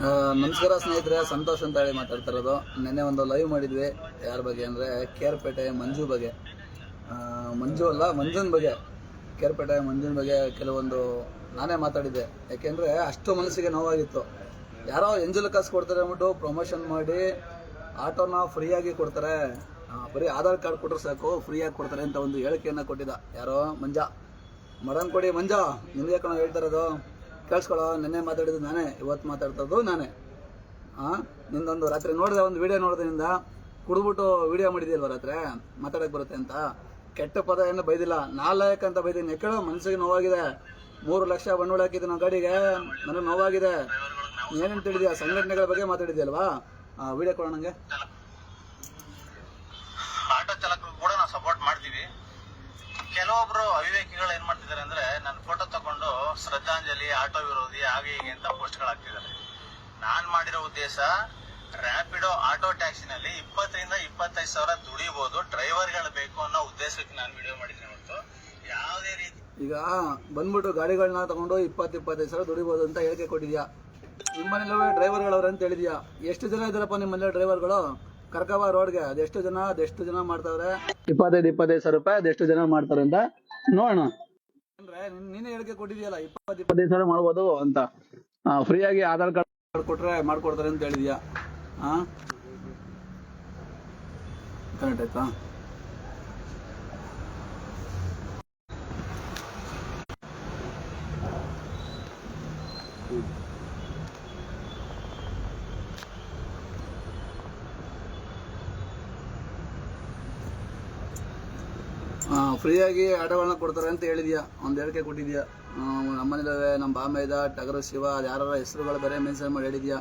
ನಮಸ್ಕಾರ ಸ್ನೇಹಿತರೆ, ಸಂತೋಷ್ ಅಂತ ಹೇಳಿ ಮಾತಾಡ್ತಾ ಇರೋದು ನಿನ್ನೆ ಒಂದು ಲೈವ್ ಮಾಡಿದ್ವಿ. ಯಾರ ಬಗ್ಗೆ ಅಂದರೆ, ಕೇರ್ಪೇಟೆ ಮಂಜು ಬಗ್ಗೆ. ಮಂಜು ಅಲ್ಲ, ಮಂಜುನ್ ಬಗ್ಗೆ. ಕೇರ್ಪೇಟೆ ಮಂಜುನ್ ಬಗ್ಗೆ ಕೆಲವೊಂದು ನಾನೇ ಮಾತಾಡಿದ್ದೆ. ಯಾಕೆಂದರೆ, ಅಷ್ಟು ಮನಸ್ಸಿಗೆ ನೋವಾಗಿತ್ತು. ಯಾರೋ ಎಂಜಲ್ ಕಾಸು ಕೊಡ್ತಾರೆ ಅಂದ್ಬಿಟ್ಟು ಪ್ರಮೋಷನ್ ಮಾಡಿ, ಆಟೋನ ಫ್ರೀಯಾಗಿ ಕೊಡ್ತಾರೆ. ಬರೀ ಆಧಾರ್ ಕಾರ್ಡ್ ಕೊಟ್ಟರೆ ಸಾಕು ಫ್ರೀಯಾಗಿ ಕೊಡ್ತಾರೆ ಅಂತ ಒಂದು ಹೇಳಿಕೆಯನ್ನು ಕೊಟ್ಟಿದ್ದ. ಯಾರೋ ಮಂಜ. ಮಡನ್ ಕೊಡಿ ಮಂಜ, ನಿಮಗೆ ಕಣ ಹೇಳ್ತಾ ಇರೋದು? ಕೇಳಿಸ್ಕೊಳ್ಳೋ, ನಿನ್ನೆ ಮಾತಾಡಿದ್ದು ನಾನೇ, ಇವತ್ತು ಮಾತಾಡ್ತದ್ದು ನಾನೇ. ಹಾಂ ನಿಂದೊಂದು ರಾತ್ರಿ ನೋಡಿದೆ, ಒಂದು ವಿಡಿಯೋ ನೋಡೋದ್ರಿಂದ ಕುಡಿದ್ಬಿಟ್ಟು ವಿಡಿಯೋ ಮಾಡಿದ್ಯಲ್ವ ರಾತ್ರಿ? ಮಾತಾಡಕ್ಕೆ ಬರುತ್ತೆ ಅಂತ. ಕೆಟ್ಟ ಪದ ಏನು ಬೈದಿಲ್ಲ. ನಾಲ್ಕು ಅಂತ ಬೈದೀನಿ. ಕೇಳೋ, ಮನಸ್ಸಿಗೆ ನೋವಾಗಿದೆ. ಮೂರು ಲಕ್ಷ ಬಂಡವಾಳ ಹಾಕಿದ್ದು ನಾವು ಗಾಡಿಗೆ. ನನಗೆ ನೋವಾಗಿದೆ. ಏನೇನು ತಿಳಿದ್ಯಾ? ಸಂಘಟನೆಗಳ ಬಗ್ಗೆ ಮಾತಾಡಿದ್ಯಲ್ವಾ ವಿಡಿಯೋ ಕೊಡೋಣ ನನಗೆ ಆಟೋ ಕೂಡ ನಾವು ಸಪೋರ್ಟ್ ಮಾಡ್ತೀವಿ ಕೆಲವೊಬ್ರು ಅವಿವೇಕಿಗಳು ಏನ್ ಮಾಡ್ತಿದ್ದಾರೆ ಅಂದ್ರೆ ನನ್ನ ಫೋಟೋ ತಗೊಂಡು ಶ್ರದ್ಧಾಂಜಲಿ, ಆಟೋ ವಿರೋಧಿ, ಹಾಗೆ ಹೀಗೆ ಅಂತ ಪೋಸ್ಟ್ ಹಾಕ್ತಿದ್ದಾರೆ ನಾನ್ ಮಾಡಿರೋ ಉದ್ದೇಶ ರ್ಯಾಪಿಡೋ ಆಟೋ ಟ್ಯಾಕ್ಸಿನಲ್ಲಿ ಇಪ್ಪತ್ತರಿಂದ ಇಪ್ಪತ್ತೈದು ಸಾವಿರ ದುಡಿಬಹುದು ಡ್ರೈವರ್ಗಳು ಬೇಕು ಅನ್ನೋ ಉದ್ದೇಶಕ್ಕೆ ನಾನು ವಿಡಿಯೋ ಮಾಡಿದ್ದೀನಿ ಹೊರತು. ಯಾವುದೇ ರೀತಿ ಈಗ ಬಂದ್ಬಿಟ್ಟು ಗಾಡಿಗಳನ್ನ ತಗೊಂಡು ಇಪ್ಪತ್ತು, ಇಪ್ಪತ್ತೈದು ಸಾವಿರ ದುಡಿಬಹುದು ಅಂತ ಹೇಳಿಕೆ ಕೊಟ್ಟಿದ್ಯಾ? ನಿಮ್ಮನೆಲ್ಲವೇ ಡ್ರೈವರ್ಗಳವ್ರೆ ಅಂತ ಹೇಳಿದ್ಯಾ? ಎಷ್ಟು ಜನ ಇದ್ದಾರಪ್ಪ ನಿಮ್ಮನೆ ಡ್ರೈವರ್ಗಳು ಕರ್ಕವ ರೋಡ್ಗೆ. ಅದೆಷ್ಟು ಜನ ಅದೆಷ್ಟು ಜನ ಮಾಡ್ತಾವ್ರೆ. ಇಪ್ಪತ್ತೈದು ಇಪ್ಪತ್ತೈದು ಸಾವಿರ ರೂಪಾಯಿ ಅದೆಷ್ಟು ಜನ ಮಾಡ್ತಾರೆ ಅಂತ ನೋಡೋಣ. ಅಂದ್ರೆ ನೀನ್- ಹೇಳಿಕೆ ಕೊಟ್ಟಿದ್ಯಲ್ಲ ಇಪ್ಪತ್ತು ಇಪ್ಪತ್ತೈದು ಸಾವಿರ ಮಾಡ್ಬೋದು ಅಂತ. ಫ್ರೀಯಾಗಿ ಆಧಾರ್ ಕಾರ್ಡ್ ಕೊಟ್ರೆ ಮಾಡ್ಕೊಡ್ತಾರೆ ಅಂತ ಹೇಳಿದ್ಯಾ? ಹಾ ಕರೆಕ್ಟ್ ಆಯ್ತಾ? ಫ್ರೀಯಾಗಿ ಆಟಗಳನ್ನ ಕೊಡ್ತಾರೆ ಅಂತ ಹೇಳಿದ್ಯಾ? ಒಂದು ಹೇಳಿಕೆ ಕೊಟ್ಟಿದ್ಯಾ? ಮನೆಯಲ್ಲೇ ನಮ್ಮ ಬಾಂಬೆದ ಟಗರು ಶಿವ ಅದು ಯಾರ ಹೆಸರುಗಳು ಬೇರೆ ಮೆನ್ಷನ್ ಮಾಡಿ ಹೇಳಿದ್ಯಾ?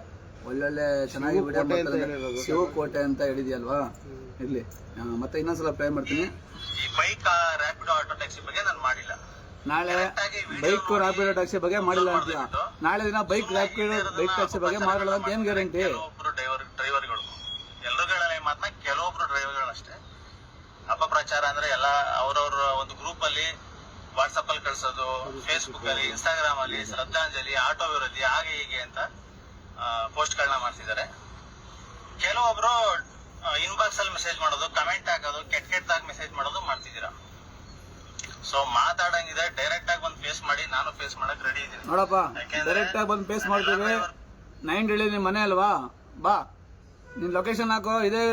ಒಳ್ಳೊಳ್ಳೆ ಚೆನ್ನಾಗಿ ವಿಡಿಯೋ ಮಾಡ್ತಾರೆ ಶಿವಕೋಟೆ ಅಂತ ಹೇಳಿದ್ಯಲ್ವಾ? ಇರ್ಲಿ. ಮತ್ತೆ ಇನ್ನೊಂದ್ಸಲ ಪ್ಲೇ ಮಾಡ್ತೀನಿ. ಈ ಬೈಕ್ ರ್ಯಾಪಿಡೋ ಆಟೋ ಟ್ಯಾಕ್ಸಿ ಬಗ್ಗೆ ನಾನು ಮಾಡಿಲ್ಲ. ನಾಳೆ ಬೈಕ್ ರ್ಯಾಪಿಡೋ ಟ್ಯಾಕ್ಸಿ ಬಗ್ಗೆ ಮಾಡಿಲ್ಲ ಅಂತ. ನಾಳೆ ದಿನ ಬೈಕ್ ರ್ಯಾಪಿಡ್ ಬೈಕ್ ಟ್ಯಾಕ್ಸಿ ಬಗ್ಗೆ ಮಾಡಲ್ಲ ಅಂತ ಏನ್ ಗ್ಯಾರಂಟಿ ಒಬ್ಬರು ಡ್ರೈವರ್ ಡ್ರೈವರ್ಗಳು ಮಾತ್ರ ಮಾತನ್ನ ಕೆಲವೊಬ್ರು ಡ್ರೈವರ್ಗಳು ಅಷ್ಟೇ. ಅಪಪ್ರಚಾರ ಅಂದ್ರೆ ಎಲ್ಲ ಅವ್ರವ್ರ ಒಂದು ಗ್ರೂಪ್ ಅಲ್ಲಿ ವಾಟ್ಸಪ್ ಅಲ್ಲಿ ಕಳ್ಸೋದು ಫೇಸ್ಬುಕ್ ಅಲ್ಲಿ ಇನ್ಸ್ಟಾಗ್ರಾಮ್ ಅಲ್ಲಿ ಶ್ರದ್ಧಾಂಜಲಿ ಆಟೋ ವಿರೋಧಿ ಹಾಗೆ ಹೀಗೆ ಅಂತ ಪೋಸ್ಟ್ ಗಳನ್ನ ಮಾಡ್ತಿದ್ದಾರೆ. ಕೆಲವೊಬ್ರು ಇನ್ಬಾಕ್ಸ್ ಅಲ್ಲಿ ಮೆಸೇಜ್ ಮಾಡೋದು ಕಮೆಂಟ್ ಹಾಕೋದು ಕೆಟ್ಟ ಕೆಟ್ಟದಾಗಿ ಮೆಸೇಜ್ ಮಾಡೋದು ಮಾಡ್ತಿದ್ದೀರಾ? ಸೊ ಮಾತಾಡಂಗಿದೆ ಡೈರೆಕ್ಟ್ ಆಗಿ ಬಂದು ಫೇಸ್ ಮಾಡಿ ನಾನು ಫೇಸ್ ಮಾಡಕ್ ರೆಡಿ ಇದ್ದೀನಿ. ನೋಡಪ್ಪ ಡೈರೆಕ್ಟ್ ಆಗಿ ಬಂದು ಫೇಸ್ ಮಾಡ್ತೀವಿ. ನೈನ್ ಹೇಳಿ ನಿಮ್ಮ ಮನೆ ಅಲ್ವಾ? ಬಾ. ನಿನ್ ಲೊಕೇಶನ್ ಹಾಕೋ ಇದೇ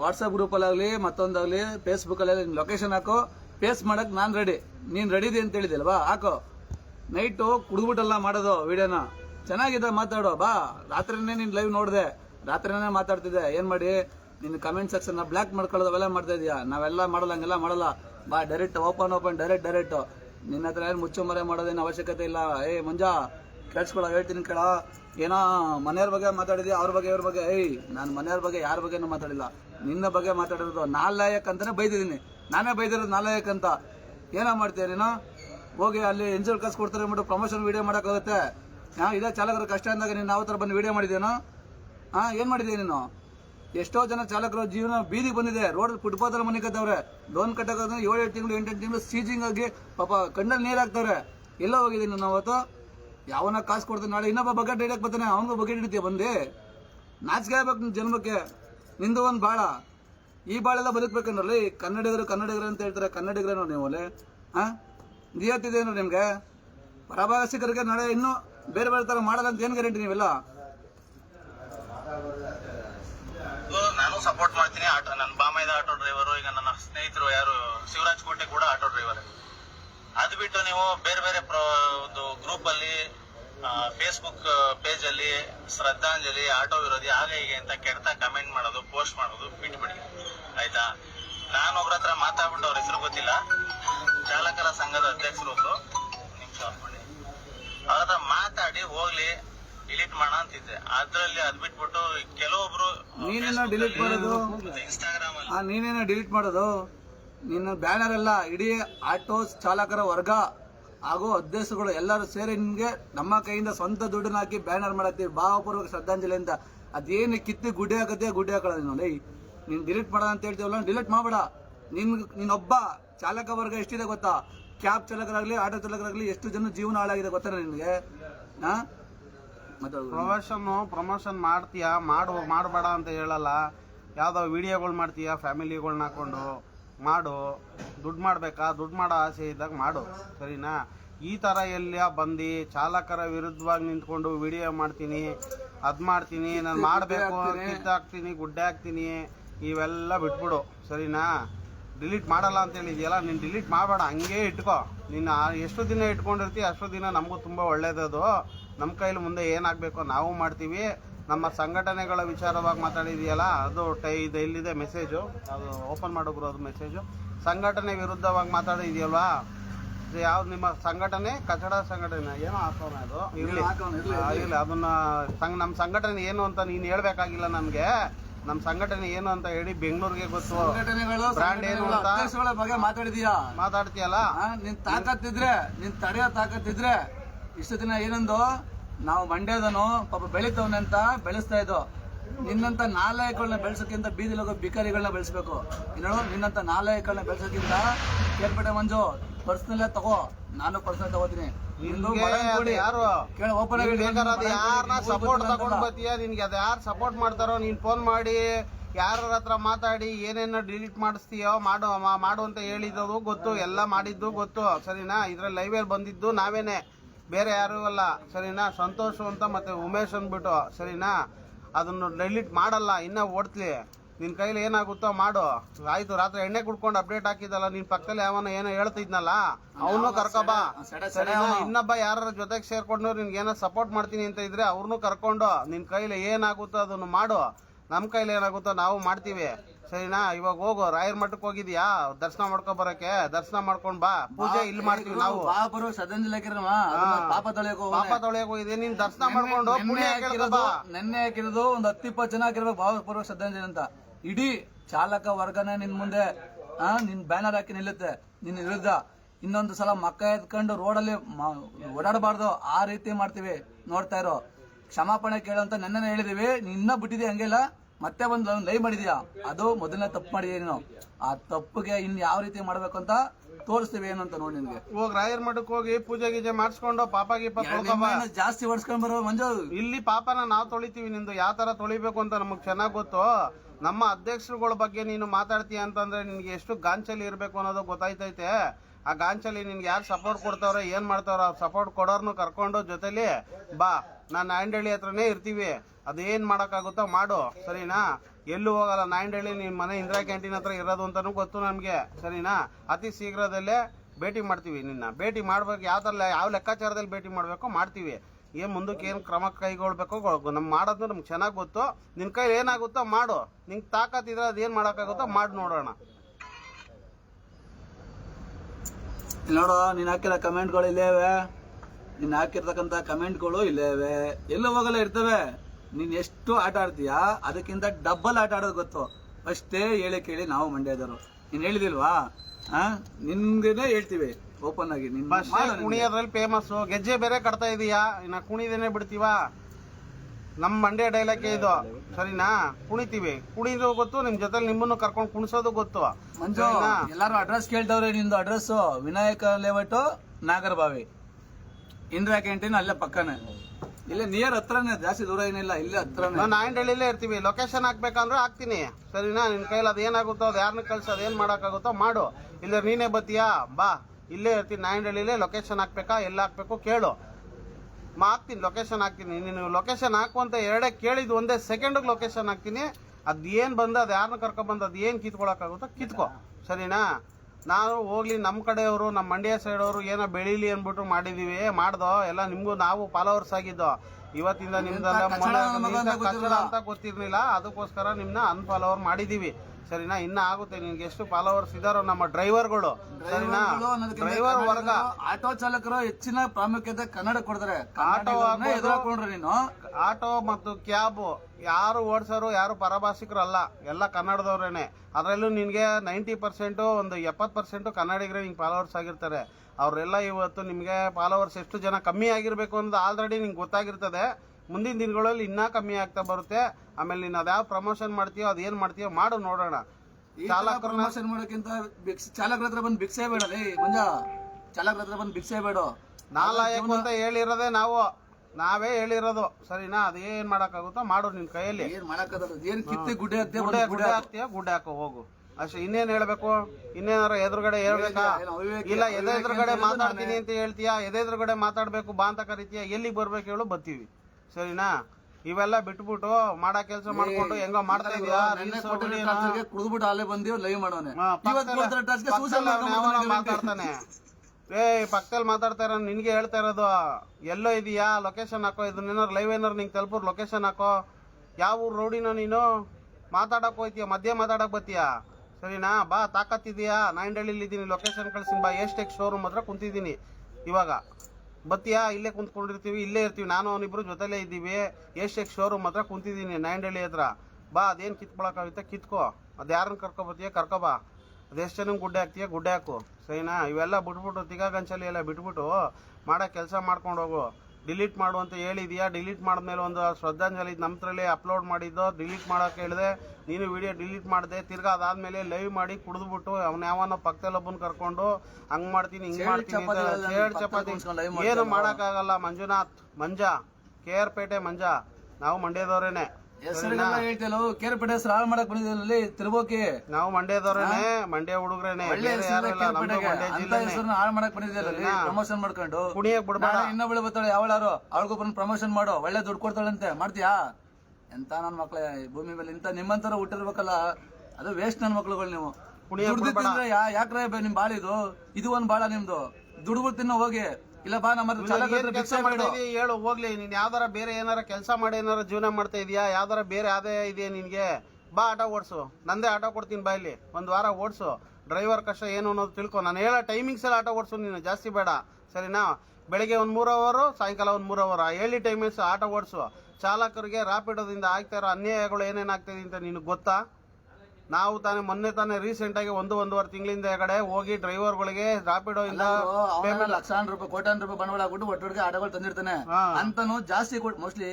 ವಾಟ್ಸಪ್ ಗ್ರೂಪಲ್ಲಾಗಲಿ ಮತ್ತೊಂದಾಗಲಿ ಫೇಸ್ಬುಕ್ ಅಲ್ಲಿ ಲೊಕೇಶನ್ ಹಾಕೋ. ಪೇಸ್ ಮಾಡಕ್ ನಾನು ರೆಡಿ ನೀನು ರೆಡಿ ಇದೆ ಅಂತ ಹೇಳಿದೆಲ್ವಾ ಹಾಕೋ. ನೈಟು ಕುಡಿದ್ಬಿಟ್ಟಲ್ಲ ಮಾಡೋದು ವಿಡಿಯೋನ ಚೆನ್ನಾಗಿದೆ ಮಾತಾಡೋ, ಬಾ. ರಾತ್ರಿನೇ ನೀನು ಲೈವ್ ನೋಡಿದೆ. ರಾತ್ರಿನೇ ಮಾತಾಡ್ತಿದ್ದೆ. ಏನು ಮಾಡಿ? ನಿನ್ನ ಕಮೆಂಟ್ ಸೆಕ್ಷನ್ ಬ್ಲಾಕ್ ಮಾಡ್ಕೊಳ್ಳೋದು ಅವೆಲ್ಲ ಮಾಡ್ತಾ ಇದೀಯಾ? ನಾವೆಲ್ಲ ಮಾಡಲ್ಲ, ಹಂಗೆಲ್ಲ ಮಾಡಲ್ಲ. ಬಾ direct open open direct direct ನಿನ್ನ ಹತ್ರ ಏನು ಮುಚ್ಚುಮರೆ ಮಾಡೋದೇನು ಅವಶ್ಯಕತೆ ಇಲ್ಲ. ಏ, ಮಂಜಾ ಕೇಳಿಸ್ಕೊಳ ಹೇಳ್ತೀನಿ ಕೇಳ. ಏನೋ ಮನೆಯವ್ರ ಬಗ್ಗೆ ಮಾತಾಡಿದ್ಯಾ? ಅವ್ರ ಬಗ್ಗೆ, ಇವ್ರ ಬಗ್ಗೆ? ಏಯ್, ನಾನು ಮನೆಯವ್ರ ಬಗ್ಗೆ ಯಾರ ಬಗ್ಗೆನೂ ಮಾತಾಡಿಲ್ಲ. ನಿನ್ನ ಬಗ್ಗೆ ಮಾತಾಡಿರೋದು ನಾಲ್ಕು ಅಂತಾನೆ ಬೈದಿದ್ದೀನಿ. ನಾನೇ ಬೈದಿರೋದು ನಾಲ್ಕು ಅಂತ ಏನೋ ಮಾಡ್ತೀಯ ನೀನು? ಹೋಗಿ ಅಲ್ಲಿ ಎಂಜಲ್ ಕಾಸು ಕೊಡ್ತಾರೆ ಅಂದ್ಬಿಟ್ಟು ಪ್ರಮೋಷನ್ ವಿಡಿಯೋ ಮಾಡೋಕ್ಕಾಗುತ್ತೆ. ಹಾ, ಇದೇ ಚಾಲಕರ ಕಷ್ಟ ಅಂದಾಗ ನೀನು ಯಾವ ಥರ ಬಂದು ವೀಡಿಯೋ ಮಾಡಿದೇನೋ ಹಾಂ, ಏನು ಮಾಡಿದ್ಯಾ ನೀನು? ಎಷ್ಟೋ ಜನ ಚಾಲಕರ ಜೀವನ ಬೀದಿಗೆ ಬಂದಿದೆ. ರೋಡ್ ಫುಟ್ಪಾತಲ್ಲಿ ಮನೆ ಕತ್ತವ್ರೆ ಲೋನ್ ಕಟ್ಟಕ್ಕೆ ಏಳು ಏಳು ತಿಂಗಳು ಎಂಟೆಂಟು ತಿಂಗಳು ಸೀಜಿಂಗ್ ಆಗಿ ಪಾಪ ಕಣ್ಣಲ್ಲಿ ನೀರು ಹಾಕ್ತವ್ರೆ. ಎಲ್ಲ ಹೋಗಿದ್ದೀನಿ ನಾನು ಅವತ್ತು. ಯಾವನ ಕಾಸು ಕೊಡ್ತಾನೆ ನಾಳೆ ಇನ್ನೊಬ್ಬ ಬಕೆಟ್ ಹಿಡಿಯಕ್ಕೆ ಬರ್ತಾನೆ, ಅವನಿಗೂ ಬಕೆಟ್ ಹಿಡಿತೀಯ ಬಂದೆ? ನಾಚಿಕೆ ಆಗ್ಬೇಕು ನಿನ್ನ ಜನ್ಮಕ್ಕೆ. ನಿಂದು ಒಂದು ಬಾಳ. ಈ ಬಾಳೆಲ್ಲ ಬದುಕ್ಬೇಕಂದ್ರಲ್ಲಿ ಕನ್ನಡಿಗರು ಕನ್ನಡಿಗರು ಅಂತ ಹೇಳ್ತಾರೆ ಕನ್ನಡಿಗರೇನೋ ನೀವು ಅಲ್ಲಿ. ಹಾಂ? ನಿಯತ್ತಿದೇನು ನಿಮಗೆ. ಪರಭಾಷಿಕರಿಗೆ ನಾಳೆ ಇನ್ನೂ ಬೇರೆ ಬೇರೆ ಥರ ಮಾಡಲ್ಲ ಅಂತ ಏನು ಗ್ಯಾರಂಟಿ ನೀವೆಲ್ಲ? ನಾನು ಸಪೋರ್ಟ್ ಮಾಡ್ತೀನಿ. ಆಟೋ ನನ್ನ ಬಾಮೈದ ಆಟೋ ಡ್ರೈವರು ಈಗ ನನ್ನ ಸ್ನೇಹಿತರು ಯಾರು, ಶಿವರಾಜ್ ಕೋಟೆ ಕೂಡ ಆಟೋ ಡ್ರೈವರ್ ಅದು ಬಿಟ್ಟು ನೀವು ಬೇರೆ ಬೇರೆ ಒಂದು ಗ್ರೂಪ್ ಅಲ್ಲಿ ಫೇಸ್ಬುಕ್ ಪೇಜ್ ಅಲ್ಲಿ ಶ್ರದ್ಧಾಂಜಲಿ ಆಟೋ ವಿರೋಧಿ ಹಾಗೆ ಹೀಗೆ ಅಂತ ಕೆಡ್ತ ಕಮೆಂಟ್ ಮಾಡೋದು ಪೋಸ್ಟ್ ಮಾಡೋದು ಬಿಟ್ಬಿಡಿ ಆಯ್ತಾ? ನಾನು ಒಬ್ರ ಹತ್ರ ಮಾತಾಡ್ಬಿಟ್ಟು ಅವ್ರ ಹೆಸರು ಗೊತ್ತಿಲ್ಲ. ಚಾಲಕರ ಸಂಘದ ಅಧ್ಯಕ್ಷರು ಒಬ್ರು. ನಿಮಿಷ ಮಾಡ್ಕೊಳ್ಳಿ ಅವ್ರ ಹತ್ರ ಮಾತಾಡಿ ಹೋಗ್ಲಿ ಡಿಲೀಟ್ ಮಾಡ ಅಂತಿದ್ದೆ. ಅದ್ರಲ್ಲಿ ಅದ್ ಬಿಟ್ಬಿಟ್ಟು ಕೆಲವೊಬ್ರು ನೀನೇನ ಡಿಲೀಟ್ ಮಾಡೋದು? ಇನ್ಸ್ಟಾಗ್ರಾಮ್ ಅಲ್ಲಿ. ನೀನೇನ ಡಿಲೀಟ್ ಮಾಡೋದು? ನಿನ್ನ ಬ್ಯಾನರ್ ಎಲ್ಲ ಇಡೀ ಆಟೋ ಚಾಲಕರ ವರ್ಗ ಹಾಗೂ ಅಧ್ಯಕ್ಷಗಳು ಎಲ್ಲರೂ ಸೇರಿ ನಿಮಗೆ ನಮ್ಮ ಕೈಯಿಂದ ಸ್ವಂತ ದುಡ್ಡನ್ನ ಹಾಕಿ ಬ್ಯಾನರ್ ಮಾಡತ್ತೀವಿ ಭಾವಪೂರ್ವಕ ಶ್ರದ್ಧಾಂಜಲಿ ಅಂತ. ಅದೇನು ಕಿತ್ತಿ ಗುಡ್ಡೆ ಹಾಕತ್ತೆ, ಗುಡ್ಡೆ ಹಾಕೊಳ್ಳೋದು ನೋಡಿ ನೀನು ಡಿಲೀಟ್ ಮಾಡೋಣ ಅಂತ ಹೇಳ್ತೀವಲ್ಲ ಡಿಲೀಟ್ ಮಾಡಬೇಡ. ನಿನ್ ನೀನೊಬ್ಬ ಚಾಲಕ ವರ್ಗ ಎಷ್ಟಿದೆ ಗೊತ್ತಾ? ಕ್ಯಾಬ್ ಚಾಲಕರಾಗಲಿ ಆಟೋ ಚಾಲಕರಾಗಲಿ ಎಷ್ಟು ಜನ ಜೀವನ ಹಾಳಾಗಿದೆ ಗೊತ್ತಾ ನಿನಗೆ? ಹಾ ಪ್ರಮೋಷನ್ ಪ್ರಮೋಷನ್ ಮಾಡ್ತೀಯಾ? ಮಾಡು, ಮಾಡಬೇಡ ಅಂತ ಹೇಳಲ್ಲ. ಯಾವ್ದೋ ವಿಡಿಯೋಗಳು ಮಾಡ್ತೀಯಾ? ಫ್ಯಾಮಿಲಿಗಳನ್ನ ಹಾಕೊಂಡು. ಮಾಡು. ದುಡ್ಡು ಮಾಡಬೇಕಾ? ದುಡ್ಡು ಮಾಡೋ ಆಸೆ ಇದ್ದಾಗ ಮಾಡು. ಸರಿನಾ? ಈ ಥರ ಎಲ್ಲಿಯ ಬಂದು? ಚಾಲಕರ ವಿರುದ್ಧವಾಗಿ ನಿಂತ್ಕೊಂಡು ವಿಡಿಯೋ ಮಾಡ್ತೀನಿ ಅದು ಮಾಡ್ತೀನಿ ನಾನು ಮಾಡಬೇಕು ಕಿತ್ತಾಕ್ತೀನಿ ಗುಡ್ಡೆ ಹಾಕ್ತೀನಿ ಇವೆಲ್ಲ ಬಿಟ್ಬಿಡು. ಸರಿನಾ? ಡಿಲೀಟ್ ಮಾಡಲ್ಲ ಅಂತ ಹೇಳಿದೆಯಲ್ಲ ನೀನು ಡಿಲೀಟ್ ಮಾಡಬೇಡ. ಹಂಗೆ ಇಟ್ಕೋ. ನೀನು ಎಷ್ಟು ದಿನ ಇಟ್ಕೊಂಡಿರ್ತೀವಿ ಅಷ್ಟು ದಿನ ನಮಗೂ ತುಂಬ ಒಳ್ಳೆಯದದು ನಮ್ಮ ಕೈಲಿ ಮುಂದೆ ಏನಾಗಬೇಕು ನಾವು ಮಾಡ್ತೀವಿ. ನಮ್ಮ ಸಂಘಟನೆಗಳ ವಿಚಾರವಾಗಿ ಮಾತಾಡಿದೆಯಲ್ಲ ಅದು ಟೈ ಇದು ಇಲ್ಲಿದೆ ಮೆಸೇಜು ಅದು ಓಪನ್ ಮಾಡೋಬ್ರು ಅದು ಮೆಸೇಜು ಸಂಘಟನೆ ವಿರುದ್ಧವಾಗಿ ಮಾತಾಡಿದೆಯಲ್ವಾ? ಯಾವ್ದು ನಿಮ್ಮ ಸಂಘಟನೆ? ಕಚಡ ಸಂಘಟನೆ. ಏನೋ ಹಾಕೋಣ ಅದು? ಇರಲಿ. ಇರಲಿ ಅದನ್ನ ಸಂಘ ನಮ್ಮ ಸಂಘಟನೆ ಏನು ಅಂತ ನೀನು ಹೇಳ್ಬೇಕಾಗಿಲ್ಲ ನಮಗೆ ನಮ್ಮ ಸಂಘಟನೆ ಏನು ಅಂತ ಹೇಳಿ ಬೆಂಗಳೂರಿಗೆ ಗೊತ್ತು. ಏನು ಅಂತ? ಬಗ್ಗೆ ಮಾತಾಡಿದೀಯಾ? ಮಾತಾಡ್ತೀಯಲ್ಲ? ನಿನ್ ತಾಕತ್ತಿದ್ರೆ ನಿನ್ ತಡೆಯೋ ತಾಕತ್ತಿದ್ರೆ ಇಷ್ಟು ದಿನ ಏನಂದು? ನಾವು ಮಂಡ್ಯದನು ಪಾಪ ಬೆಳಿತವನೆ ಅಂತ ಬೆಳೆಸ್ತಾ ಇದ್ದೋ ನಿನ್ನಂತ ನಾಲಾಯಕಗಳನ್ನ ಬೆಳೆಸೋಕ್ಕಿಂತ ಬೀದಿಲಿ ಹೋಗೋ ಬಿಕಾರಿಗಳನ್ನ ಬೆಳೆಸ್ಬೇಕು. ನಿನ್ನಂತ ನಾಲಾಯಕಗಳನ್ನ ಬೆಳೆಸೋಕ್ಕಿಂತ ಕೇಳ್ಬಿಟ್ಟೆ ಮಂಜು ಪರ್ಸನಲ್ ತಗೋ. ನಾನು ಪರ್ಸನಲ್ ತಗೋತೀನಿ. ಯಾರನ್ನ ಸಪೋರ್ಟ್ ಹೋಗ್ಬಿಟ್ಟು ತಗೊಂಡ್ ಅಂತಲ್ಲ. ಬರ್ತೀಯ ನಿನ್ಗೆ? ಅದು ಯಾರು ಸಪೋರ್ಟ್ ಮಾಡ್ತಾರೋ ನೀನ್ ಫೋನ್ ಮಾಡಿ. ಯಾರ ಹತ್ರ ಮಾತಾಡಿ ಏನೇನೋ ಡಿಲೀಟ್ ಮಾಡಿಸ್ತೀಯೋ ಮಾಡು ಮಾಡು ಅಂತ ಹೇಳಿದ್ದು ಗೊತ್ತು ಎಲ್ಲ ಮಾಡಿದ್ದು ಗೊತ್ತು. ಸರಿನಾ? ಇದ್ರಲ್ಲಿ ಲೈವಲ್ಲಿ ಬಂದಿದ್ದು ನಾವೇನೆ. ಬೇರೆ ಯಾರು ಅಲ್ಲ. ಸರಿನಾ? ಸಂತೋಷ್ ಅಂತ ಮತ್ತೆ ಉಮೇಶ್ ಅಂದ್ಬಿಟ್ಟು ಸರಿನಾ? ಅದನ್ನು ಡಿಲೀಟ್ ಮಾಡಲ್ಲ ಇನ್ನ ಓಡ್ತ್ಲಿ. ನಿನ್ ಕೈಲಿ ಏನಾಗುತ್ತೋ ಮಾಡು. ಆಯ್ತು ರಾತ್ರಿ ಎಣ್ಣೆ ಕುಡ್ಕೊಂಡು ಅಪ್ಡೇಟ್ ಹಾಕಿದಲ್ಲ ನಿನ್ ಪಕ್ಕದಲ್ಲಿ ಅವನ ಏನೋ ಹೇಳ್ತಿದ್ನಲ್ಲ? ಅವನು ಕರ್ಕೊಬಾ ಸರಿನಾ. ಇನ್ನೊಬ್ಬ ಯಾರ ಜೊತೆಗೆ ಸೇರ್ಕೊಂಡು ನಿನ್ಗೆ ಏನೋ ಸಪೋರ್ಟ್ ಮಾಡ್ತೀನಿ ಅಂತ ಇದ್ರೆ ಅವ್ರನ್ನೂ ಕರ್ಕೊಂಡು ನಿನ್ ಕೈಲಿ ಏನಾಗುತ್ತೋ ಅದನ್ನು ಮಾಡು. ನಮ್ ಕೈಲಿ ಏನಾಗುತ್ತೋ ನಾವು ಮಾಡ್ತೀವಿ. ಸರಿನಾ? ಇವಾಗ ಹೋಗು. ರಾಯರ್ ಮಠಕ್ಕೆ ಹೋಗಿದ್ಯಾ? ದರ್ಶನ ಮಾಡ್ಕೊ ಬರಕ್ಕೆ ದರ್ಶನ ಮಾಡ್ಕೊಂಡ್ ಬಾ. ಪೂಜೆ ಇಲ್ಲಿ ಮಾಡ್ತೀವಿ ನಾವು. ಹಾಕಿರಮ್ಮ. ಪಾಪ ತೊಳೆಯಕೋ ಪಾಪ ತೊಳೆಯಕ್ ಹೋಗಿದ್ದೆ. ನೀನ್ ದರ್ಶನ ಮಾಡ್ಕೊಂಡು ನೆನ್ನೆ ಹಾಕಿರೋದು ಒಂದ್ ಹತ್ತಿಪ್ಪತ್ತು ಜನ ಹಾಕಿರ್ಬೇಕು ಭಾವಪೂರ್ವ ಶ್ರದ್ಧಾಂಜಲಿ ಅಂತ. ಇಡೀ ಚಾಲಕ ವರ್ಗನೇ ನಿನ್ ಮುಂದೆ ಆ ನಿನ್ ಬ್ಯಾನರ್ ಹಾಕಿ ನಿಲ್ಲುತ್ತೆ. ನಿನ್ ವಿರುದ್ಧ. ಇನ್ನೊಂದು ಸಲ ಮಕ್ಕ ಎತ್ಕೊಂಡು ರೋಡಲ್ಲಿ ಓಡಾಡಬಾರ್ದು. ಆ ರೀತಿ ಮಾಡ್ತೀವಿ. ನೋಡ್ತಾ ಇರೋ. ಕ್ಷಮಾಪಣೆ ಕೇಳಂತ ನೆನ್ನೆ ಹೇಳಿದೀವಿ. ನೀನ್ ಇನ್ನೂ ಬಿಟ್ಟಿದ್ಯಾ ಹಂಗಿಲ್ಲ? ಮತ್ತೆ ಒಂದು ಲೈವ್ ಮಾಡಿದ್ಯಾ? ಅದು ಮೊದಲನೇ ತಪ್ಪು ಮಾಡಿದೀಯ ನೀನು. ಆ ತಪ್ಪಿಗೆ ಇನ್ ಯಾವ ರೀತಿ ಮಾಡ್ಬೇಕು ಅಂತ ತೋರಿಸ್ತೀವಿ ಏನು ಅಂತ ನೋಡಿ ನಿನ್ಗೆ. ಹೋಗ್ ರಾಯರ್ ಮಠಕ್ಕೆ ಹೋಗಿ ಪೂಜೆ ಗೀಜೆ ಮಾಡಿಸ್ಕೊಂಡು ಪಾಪ ಗೀಪ ಜಾಸ್ತಿ ಹೊಡ್ಸ್ಕೊಂಡ್ ಬರೋ ಮಂಜು. ಇಲ್ಲಿ ಪಾಪನ ನಾವು ತೊಳಿತೀವಿ ನಿಂದು. ಯಾವ ತರ ತೊಳಿಬೇಕು ಅಂತ ನಮಗ್ ಚೆನ್ನಾಗ್ ಗೊತ್ತು. ನಮ್ಮ ಅಧ್ಯಕ್ಷರುಗಳ ಬಗ್ಗೆ ನೀನು ಮಾತಾಡ್ತೀಯ ಅಂತಂದ್ರೆ ನಿನ್ಗೆ ಎಷ್ಟು ಗಾಂಚಲಿ ಇರ್ಬೇಕು ಅನ್ನೋದು ಗೊತ್ತಾಯ್ತೈತೆ. ಆ ಗಾಂಚಲಿ ನಿನ್ಗೆ ಯಾರು ಸಪೋರ್ಟ್ ಕೊಡ್ತಾವ್ರೆ ಏನ್ ಮಾಡ್ತಾವ್ರ ಸಪೋರ್ಟ್ ಕೊಡೋರ್ನು ಕರ್ಕೊಂಡು ಜೊತೆಲಿ ಬಾ. ನಾನು ನಾಯಂಡಹಳ್ಳಿ ಹತ್ರನೇ ಇರ್ತೀವಿ. ಅದೇನ್ ಮಾಡೋಕ್ಕಾಗುತ್ತೋ ಮಾಡು. ಸರಿನಾ? ಎಲ್ಲೂ ಹೋಗಲ್ಲ. ನಾಯಂಡಹಳ್ಳಿ ನಿಮ್ ಮನೆ ಇಂದಿರಾ ಕ್ಯಾಂಟೀನ್ ಹತ್ರ ಇರೋದು ಅಂತಾನು ಗೊತ್ತು ನಮ್ಗೆ. ಸರಿನಾ? ಅತಿ ಶೀಘ್ರದಲ್ಲೇ ಭೇಟಿ ಮಾಡ್ತೀವಿ ನಿನ್ನ. ಭೇಟಿ ಮಾಡ್ಬೇಕು. ಯಾವ ಯಾವ ಲೆಕ್ಕಾಚಾರದಲ್ಲಿ ಭೇಟಿ ಮಾಡ್ಬೇಕು ಮಾಡ್ತೀವಿ. ಏನ್ ಮುಂದಕ್ಕೆ ಏನ್ ಕ್ರಮ ಕೈಗೊಳ್ಬೇಕು ನಮ್ ಮಾಡೋದು ನಮ್ಗೆ ಚೆನ್ನಾಗ್ ಗೊತ್ತು. ನಿನ್ ಕೈಲಿ ಏನಾಗುತ್ತೋ ಮಾಡು. ನಿಂಗೆ ತಾಕತ್ತಿದ್ರೆ ಅದೇನ್ ಮಾಡೋಕ್ಕಾಗುತ್ತೋ ಮಾಡಿ ನೋಡೋಣ. ನೋಡೋ ನೋಡು, ನೀನ್ ಹಾಕಿರೋ ಕಮೆಂಟ್ಗಳು ಇಲ್ಲೇವೆ. ನೀನ್ ಹಾಕಿರ್ತಕ್ಕಂತ ಕಮೆಂಟ್ಗಳು ಇಲ್ಲೇವೆ. ಎಲ್ಲ ಹೋಗಲ್ಲ ಇರ್ತವೆ. ನೀನ್ ಎಷ್ಟು ಆಟ ಆಡ್ತೀಯಾ? ಅದಕ್ಕಿಂತ ಡಬ್ಬಲ್ ಆಟ ಆಡೋದು ಗೊತ್ತು. ಅಷ್ಟೇ ಹೇಳಿ ಕೇಳಿ ನಾವು ಮಂಡ್ಯದವರು. ನೀನ್ ಹೇಳಿದಿಲ್ವಾ? ಆ? ನಿನ್ಗೇನೆ ಹೇಳ್ತೀವಿ. ಓಪನ್ ಆಗಿ. ಕುಣಿಯೋದ್ರಲ್ಲಿ ಫೇಮಸ್ ಗೆಜ್ಜೆ ಬೇರೆ ಕಟ್ತಾ ಇದೀಯಾ? ಇನ್ನ ಕುಣಿದೇನೆ ಬಿಡ್ತೀವಾ? ನಮ್ ಮಂಡ್ಯ ಡೈಲಾಗ್ ಇದು. ಸರಿನಾ? ಕುಣಿತೀವಿ. ಕುಣಿದು ಗೊತ್ತು ನಿಮ್ ಜೊತೆ ನಿಮ್ಮನ್ನು ಕರ್ಕೊಂಡು ಕುಣಿಸೋದು ಗೊತ್ತು. ಮಂಜು? ಎಲ್ಲಾರು ಅಡ್ರೆಸ್ ಕೇಳ್ತಾವ್ರೆ ನಿಮ್ದು address Vinayaka layout Nagarbhavi. Indira canteen ಅಲ್ಲೇ ಪಕ್ಕನೆ. ಇಲ್ಲೇ ನಿಯರ್ ಹತ್ರನೇ, ಜಾಸ್ತಿ ದೂರ ಏನಿಲ್ಲ, ಇಲ್ಲೇ ಹತ್ರನೇ. ನಾನು ಆಯಂಡಳ್ಳಿಲೇ ಇರ್ತೀವಿ ಲೊಕೇಶನ್ ಹಾಕ್ಬೇಕಂದ್ರೆ ಹಾಕ್ತೀನಿ. ಸರಿನಾ? ನಿನ್ ಕೈಲಿ ಅದು ಏನಾಗುತ್ತೋ ಅದು ಯಾರನ್ನ ಕಳ್ಸೋದು ಏನ್ ಮಾಡೋಕ್ಕಾಗುತ್ತೋ ಮಾಡು. ಇಲ್ಲ ನೀನೇ ಬತ್ತೀಯಾ? ಬಾ. ಇಲ್ಲೇ ಇರ್ತೀನಿ. ನಾಯಂಡಳ್ಳಿಲೇ ಲೊಕೇಶನ್ ಹಾಕ್ಬೇಕಾ? ಎಲ್ಲ ಹಾಕ್ಬೇಕು ಕೇಳು. ಮಾ, ಹಾಕ್ತೀನಿ. ಲೊಕೇಶನ್ ಹಾಕ್ತೀನಿ. ನೀನು ಲೊಕೇಶನ್ ಹಾಕು ಎರಡೇ ಕೇಳಿದ್ದು ಒಂದೇ ಸೆಕೆಂಡ್ ಲೊಕೇಶನ್ ಹಾಕ್ತೀನಿ. ಅದು ಏನು ಬಂದ, ಅದು ಯಾರನ್ನ ಕರ್ಕೊಂಡ್ ಅದು ಏನ್ ಕಿತ್ಕೊಳಕ್ಕಾಗುತ್ತೋ ಕಿತ್ಕೋ. ಸರಿನಾ? ನಾವು ಹೋಗ್ಲಿ ನಮ್ಮ ಕಡೆಯವರು ನಮ್ಮ ಮಂಡ್ಯ ಸೈಡ್ ಅವರು ಏನೋ ಬೆಳೀಲಿ ಅನ್ಬಿಟ್ಟು ಮಾಡಿದೀವಿ. ಮಾಡ್ದೋ? ಎಲ್ಲ ನಿಮ್ಗೂ ನಾವು ಫಾಲೋವರ್ಸ್ ಆಗಿದ್ದೋ? ಇವತ್ತಿಂದ ನಿಮ್ದೆಲ್ಲ ಅಂತ ಗೊತ್ತಿರಲಿಲ್ಲ ಗೊತ್ತಿರ್ಲಿಲ್ಲ. ಅದಕ್ಕೋಸ್ಕರ ನಿಮ್ನ ಅನ್ಫಾಲೋವರ್ ಮಾಡಿದೀವಿ. ಸರಿನಾ? ಇನ್ನ ಆಗುತ್ತೆ. ನಿನ್ಗೆ ಎಷ್ಟು ಫಾಲೋವರ್ಸ್ ಇದಾರೋ ನಮ್ಮ ಡ್ರೈವರ್ಗಳು ಸರಿನಾ? ಡ್ರೈವರ್ ವರ್ಗ. ಆಟೋ ಚಾಲಕರು ಹೆಚ್ಚಿನ ಪ್ರಾಮುಖ್ಯತೆ ಕನ್ನಡ ಕೊಡ್ತಾರೆ. ಆಟೋ ಎದುರಾಕೊಂಡ್ರೆ ನೀನು. ಆಟೋ ಮತ್ತು ಕ್ಯಾಬ್ ಯಾರು ಓಡಿಸೋರು ಯಾರು ಪರಭಾಷಿಕರು ಅಲ್ಲ. ಎಲ್ಲ ಕನ್ನಡದವ್ರೇನೆ. ಅದರಲ್ಲೂ ನಿನ್ಗೆ ನೈಂಟಿ ಪರ್ಸೆಂಟು ಒಂದು ಎಪ್ಪತ್ತು ಪರ್ಸೆಂಟು ಕನ್ನಡಿಗರೇ ನಿಂಗೆ ಫಾಲೋವರ್ಸ್ ಆಗಿರ್ತಾರೆ. ಅವರೆಲ್ಲ ಇವತ್ತು ನಿಮಗೆ ಫಾಲೋವರ್ಸ್ ಎಷ್ಟು ಜನ ಕಮ್ಮಿ ಆಗಿರಬೇಕು ಅಂತ ಆಲ್ರೆಡಿ ನಿಂಗೆ ಗೊತ್ತಾಗಿರ್ತದೆ. ಮುಂದಿನ ದಿನಗಳಲ್ಲಿ ಇನ್ನೂ ಕಮ್ಮಿ ಆಗ್ತಾ ಬರುತ್ತೆ. ಆಮೇಲೆ ನೀನು ಅದ್ಯಾವ ಪ್ರಮೋಷನ್ ಮಾಡ್ತೀಯೋ ಅದೇನು ಮಾಡ್ತೀಯೋ ಮಾಡು ನೋಡೋಣ. ಚಾಲಕರನ್ನ ಪ್ರಮೋಷನ್ ಮಾಡೋಕ್ಕಿಂತ ಭಿಕ್ಷೆ ಚಾಲಕರ ಹತ್ರ ಬಂದು ಭಿಕ್ಷೆ ಬೇಡ ಲೇ ಮಂಜ. ಚಾಲಕರ ಹತ್ರ ಬಂದು ಭಿಕ್ಷೆ ಬೇಡ. ನಾಲಾಯಕು ಅಂತ ಹೇಳಿರೋದೇ ನಾವು. ನಾವೇ ಹೇಳಿರೋದು. ಸರಿನಾ? ಅದೇನ್ ಮಾಡಕ್ಕಾಗುತ್ತೋ ಮಾಡು ನಿನ್ ಕೈಯಲ್ಲಿ. ಏನ್ ಮಾಡಕ್ಕದಲ್ಲ ಏನ್ ಕಿತ್ತಿ ಗುಡ್ಡೆ ಹಾಕ್ತೀಯ ಗುಡ್ಡೆ ಹಾಕ್ತೀಯ ಗುಡ್ಡೆ ಹಾಕೋ. ಹೋಗು. ಅಷ್ಟೇ ಇನ್ನೇನ್ ಹೇಳ್ಬೇಕು? ಇನ್ನೇನಾರ ಎದುರುಗಡೆ ಹೇಳ್ಬೇಕಾ? ಇಲ್ಲ ಎದೆ ಎದುರುಗಡೆ ಮಾತಾಡ್ತೀನಿ ಅಂತ ಹೇಳ್ತೀಯಾ? ಎದೆ ಎದುರುಗಡೆ ಮಾತಾಡ್ಬೇಕು ಬಾ ಅಂತ ಕರಿತೀಯ ಎಲ್ಲಿಗೆ ಬರ್ಬೇಕು ಹೇಳು ಬರ್ತೀವಿ. ಸರಿನಾ? ಇವೆಲ್ಲ ಬಿಟ್ಬಿಟ್ಟು ಮಾಡೋ ಕೆಲಸ ಮಾಡ್ಕೊಂಡು ಹೆಂಗೋ ಮಾಡ್ತಾ ಇದೀಯಾ? ನೆನ್ನೆ reels, ಕೊಟ್ಟಿರೋ video ನ. ಕುಡಿದ್ಬಿಟ್ಟು ಅಲ್ಲೇ ಬಂದೀವಿ ಲೈವ್ ಮಾಡೋನೆ. ಹಾ, ಇವತ್ತು ಪಕ್ಕದಲ್ಲಿ- ಅವ್ನು ಯಾವನೋ ಮಾತಾಡ್ತಾನೆ. ಮಾತಾಡ್ತಾ ಇರೋ ನಿನ್ಗೆ ಹೇಳ್ತಾ ಇರೋದು ಎಲ್ಲೋ ಇದೀಯಾ? ಲೊಕೇಶನ್ ಹಾಕೋ ಇದನ್ನ ಏನಾರು ಲೈವ್ ಏನಾರು ನಿಂಗೆ ತಲುಪು ಲೊಕೇಶನ್ ಹಾಕೋ? ಯಾವ ಊರು ರೌಡಿನ ನೀನು? ಮಾತಾಡಕ್ ಹೋಯ್ತೀಯ ಮಧ್ಯೆ ಮಾತಾಡಕ್ ಬತ್ತೀಯಾ? ಸರಿನಾ? ಬಾ ತಾಕತ್ತಿದೀಯಾ? ನಾಯಿಂಡಳ್ಳಿಲಿ ಇದ್ದೀನಿ ಲೊಕೇಶನ್ ಕಳ್ಸಿನ್ ಬಾ. ಎಷ್ಟೆಕ್ ಶೋರೂಮ್ ಹತ್ರ ಕುಂತಿದ್ದೀನಿ ಇವಾಗ. ಬತ್ತೀಯಾ? ಇಲ್ಲೇ ಕುಂತ್ಕೊಂಡಿರ್ತೀವಿ, ಇಲ್ಲೇ ಇರ್ತೀವಿ. ನಾನು ಅವನಿಬ್ರು ಜೊತೆಲೇ ಇದ್ದೀವಿ. ಎಷ್ಟೆಕ್ ಶೋರೂಮ್ ಹತ್ರ ಕುಂತಿದ್ದೀನಿ ನೈಂಡಳ್ಳಿ ಹತ್ರ. ಬಾ, ಅದೇನು ಕಿತ್ಕೊಳಕ್ಕಾಗುತ್ತೆ ಕಿತ್ಕೋ. ಅದು ಯಾರನ್ನ ಕರ್ಕೊಬತ್ತೀಯ ಬತ್ತೀಯ? ಕರ್ಕೊ ಬಾ. ಅದೆಷ್ಟು ಜನ ಗುಡ್ಡೆ ಹಾಕ್ತೀಯ? ಗುಡ್ಡೆ ಹಾಕು. ಸರಿನಾ? ಇವೆಲ್ಲ ಬಿಟ್ಬಿಟ್ಟು ತಿಗಾ ಎಲ್ಲ ಬಿಟ್ಬಿಟ್ಟು, ಮಾಡೋ ಕೆಲಸ ಮಾಡ್ಕೊಂಡು ಹೋಗು. ಡಿಲೀಟ್ ಮಾಡು ಅಂತ ಹೇಳಿದ್ಯಾ? ಡಿಲೀಟ್ ಮಾಡಿದ್ಮೇಲೆ ಒಂದು ಶ್ರದ್ಧಾಂಜಲಿ ನಮ್ಮದ್ರಲ್ಲಿ ಅಪ್ಲೋಡ್ ಮಾಡಿದ್ದು ಡಿಲೀಟ್ ಮಾಡೋಕೆ ಹೇಳಿದೆ. ನೀನು ವಿಡಿಯೋ ಡಿಲೀಟ್ ಮಾಡಿದೆ ತಿರ್ಗಾ ಅದಾದ್ಮೇಲೆ ಲೈವ್ ಮಾಡಿ ಕುಡಿದ್ಬಿಟ್ಟು ಅವ್ನ ಯಾವನೋ ಪಕ್ಕದಲ್ಲೊಬ್ಬನ ಕರ್ಕೊಂಡು ಹಂಗ್ ಮಾಡ್ತೀನಿ ಹಿಂಗೆ ಮಾಡ್ತೀನಿ ಚಪಾತಿ ಏನು? ಮಾಡೋಕ್ಕಾಗಲ್ಲ ಮಂಜುನಾಥ್ ಮಂಜ ಕೆ ಆರ್ ಪೇಟೆ ಮಂಜ. ನಾವು ಮಂಡ್ಯದವ್ರೇನೆ. ಹೆಸರಿಗೆಲ್ಲ ಹೇಳ್ತಿಲ್ಲ ಕೇರ್ಪೇಟೆ ಹೆಸರು ಹಾಳು ಮಾಡಕ್ ಬಂದಿದ್ದಲ್ಲಿ ತಿರುಬೋಕಿ ನಾವು ಮಂಡ್ಯದವ್ರೇನೆ ಮಂಡ್ಯ ಹುಡುಗ್ರೇನೆ ಒಳ್ಳೆ ಹೆಸರು ಅಂತ ಹೆಸರನ್ನ ಹಾಳು ಮಾಡಕ್ ಪ್ರಮೋಷನ್ ಮಾಡ್ಕೊಂಡು. ಕುಣಿಯಕ್ ಬಿಡ್ಬೇಡ. ಇನ್ನೊಬ್ಳು ಬರ್ತಾಳೆ ಯಾವಳಾರು? ಅವಳಿಗೂ ಬಂದು ಪ್ರಮೋಷನ್ ಮಾಡು ಒಳ್ಳೆ ದುಡ್ಡು ಕೊಡ್ತಾಳಂತೆ ಮಾಡ್ತೀಯಾ? ಎಂತ ನನ್ ಮಕ್ಳೇ ಭೂಮಿ ಮೇಲೆ ಇಂತ ನಿಮ್ಮಂತರ ಹುಟ್ಟಿರ್ಬೇಕಲ್ಲ ಅದು ವೇಸ್ಟ್ ನನ್ ಮಕ್ಳುಗಳು ನೀವು. ಯಾಕ್ರೆ ನಿಮ್ ಬಾಳಿದು? ಇದು ಒಂದ್ ಬಾಳ ನಿಮ್ದು. ದುಡ್ಡು ತಿನ್ನೋ ಹೋಗಿ ಇಲ್ಲ ಬಾ ನಮ್ಮ ಕೆಲಸ ಮಾಡಿದ್ವಿ ಹೇಳು ಹೋಗ್ಲಿ. ನೀನ್ ಯಾವ್ದಾರ ಬೇರೆ ಏನಾರ ಕೆಲಸ ಮಾಡಿ ಏನಾರ ಜೀವನ ಮಾಡ್ತಾ ಇದೀಯಾ? ಯಾವ್ದಾರ ಬೇರೆ ಆದಾಯ ಇದೆಯಾ ನಿನ್ಗೆ? ಬಾ ಆಟೋ ಓಡಿಸು. ನಂದೇ ಆಟೋ ಕೊಡ್ತೀನಿ ಬಾ ಇಲ್ಲಿ. ಒಂದ್ ವಾರ ಓಡಿಸು. ಡ್ರೈವರ್ ಕಷ್ಟ ಏನು ಅನ್ನೋದು ತಿಳ್ಕೊ. ನಾನು ಹೇಳೋ ಟೈಮಿಂಗ್ಸ್ ಎಲ್ಲ ಆಟೋ ಓಡಿಸು ನೀನು. ಜಾಸ್ತಿ ಬೇಡ. ಸರಿನಾ? ಬೆಳಿಗ್ಗೆ ಒಂದ್ ಮೂರು ಅವರು ಸಾಯಂಕಾಲ ಒಂದ್ ಮೂರು ಅವರ್ ಹೇಳಿ ಟೈಮಿಂಗ್ಸ್ ಆಟೋ ಓಡಿಸು. ಚಾಲಕರಿಗೆ ರಾಪಿಡೋದಿಂದ ಆಗ್ತಾ ಇರೋ ಅನ್ಯಾಯಗಳು ಏನೇನಾಗ್ತಿದೆ ಅಂತ ನಿನಗೆ ಗೊತ್ತಾ? ನಾವು ತಾನೇ ಮೊನ್ನೆ ತಾನೇ ರೀಸೆಂಟ್ ಆಗಿ ಒಂದು ಒಂದೂವರೆ ತಿಂಗಳಿಂದ ಕಡೆ ಹೋಗಿ ಡ್ರೈವರ್ಗಳಿಗೆ ರಾಪಿಡೋ ಇಂದ ಅವನ ಲಕ್ಷಾನ್ ರೂಪಾಯಿ ಕೋಟ್ಯಾಂತರ ರೂಪಾಯಿ ಬಂಡವಾಳ ಹಾಕ್ಬಿಟ್ಟು ಒಟ್ಟೊಟ್ಟಿಗೆ ಆಟೋಗಳು ತಂದಿರ್ತಾನೆ. ಅಂತಾನು ಜಾಸ್ತಿ ಕೊಟ್ಟು ಮೋಸ್ಟ್ಲಿ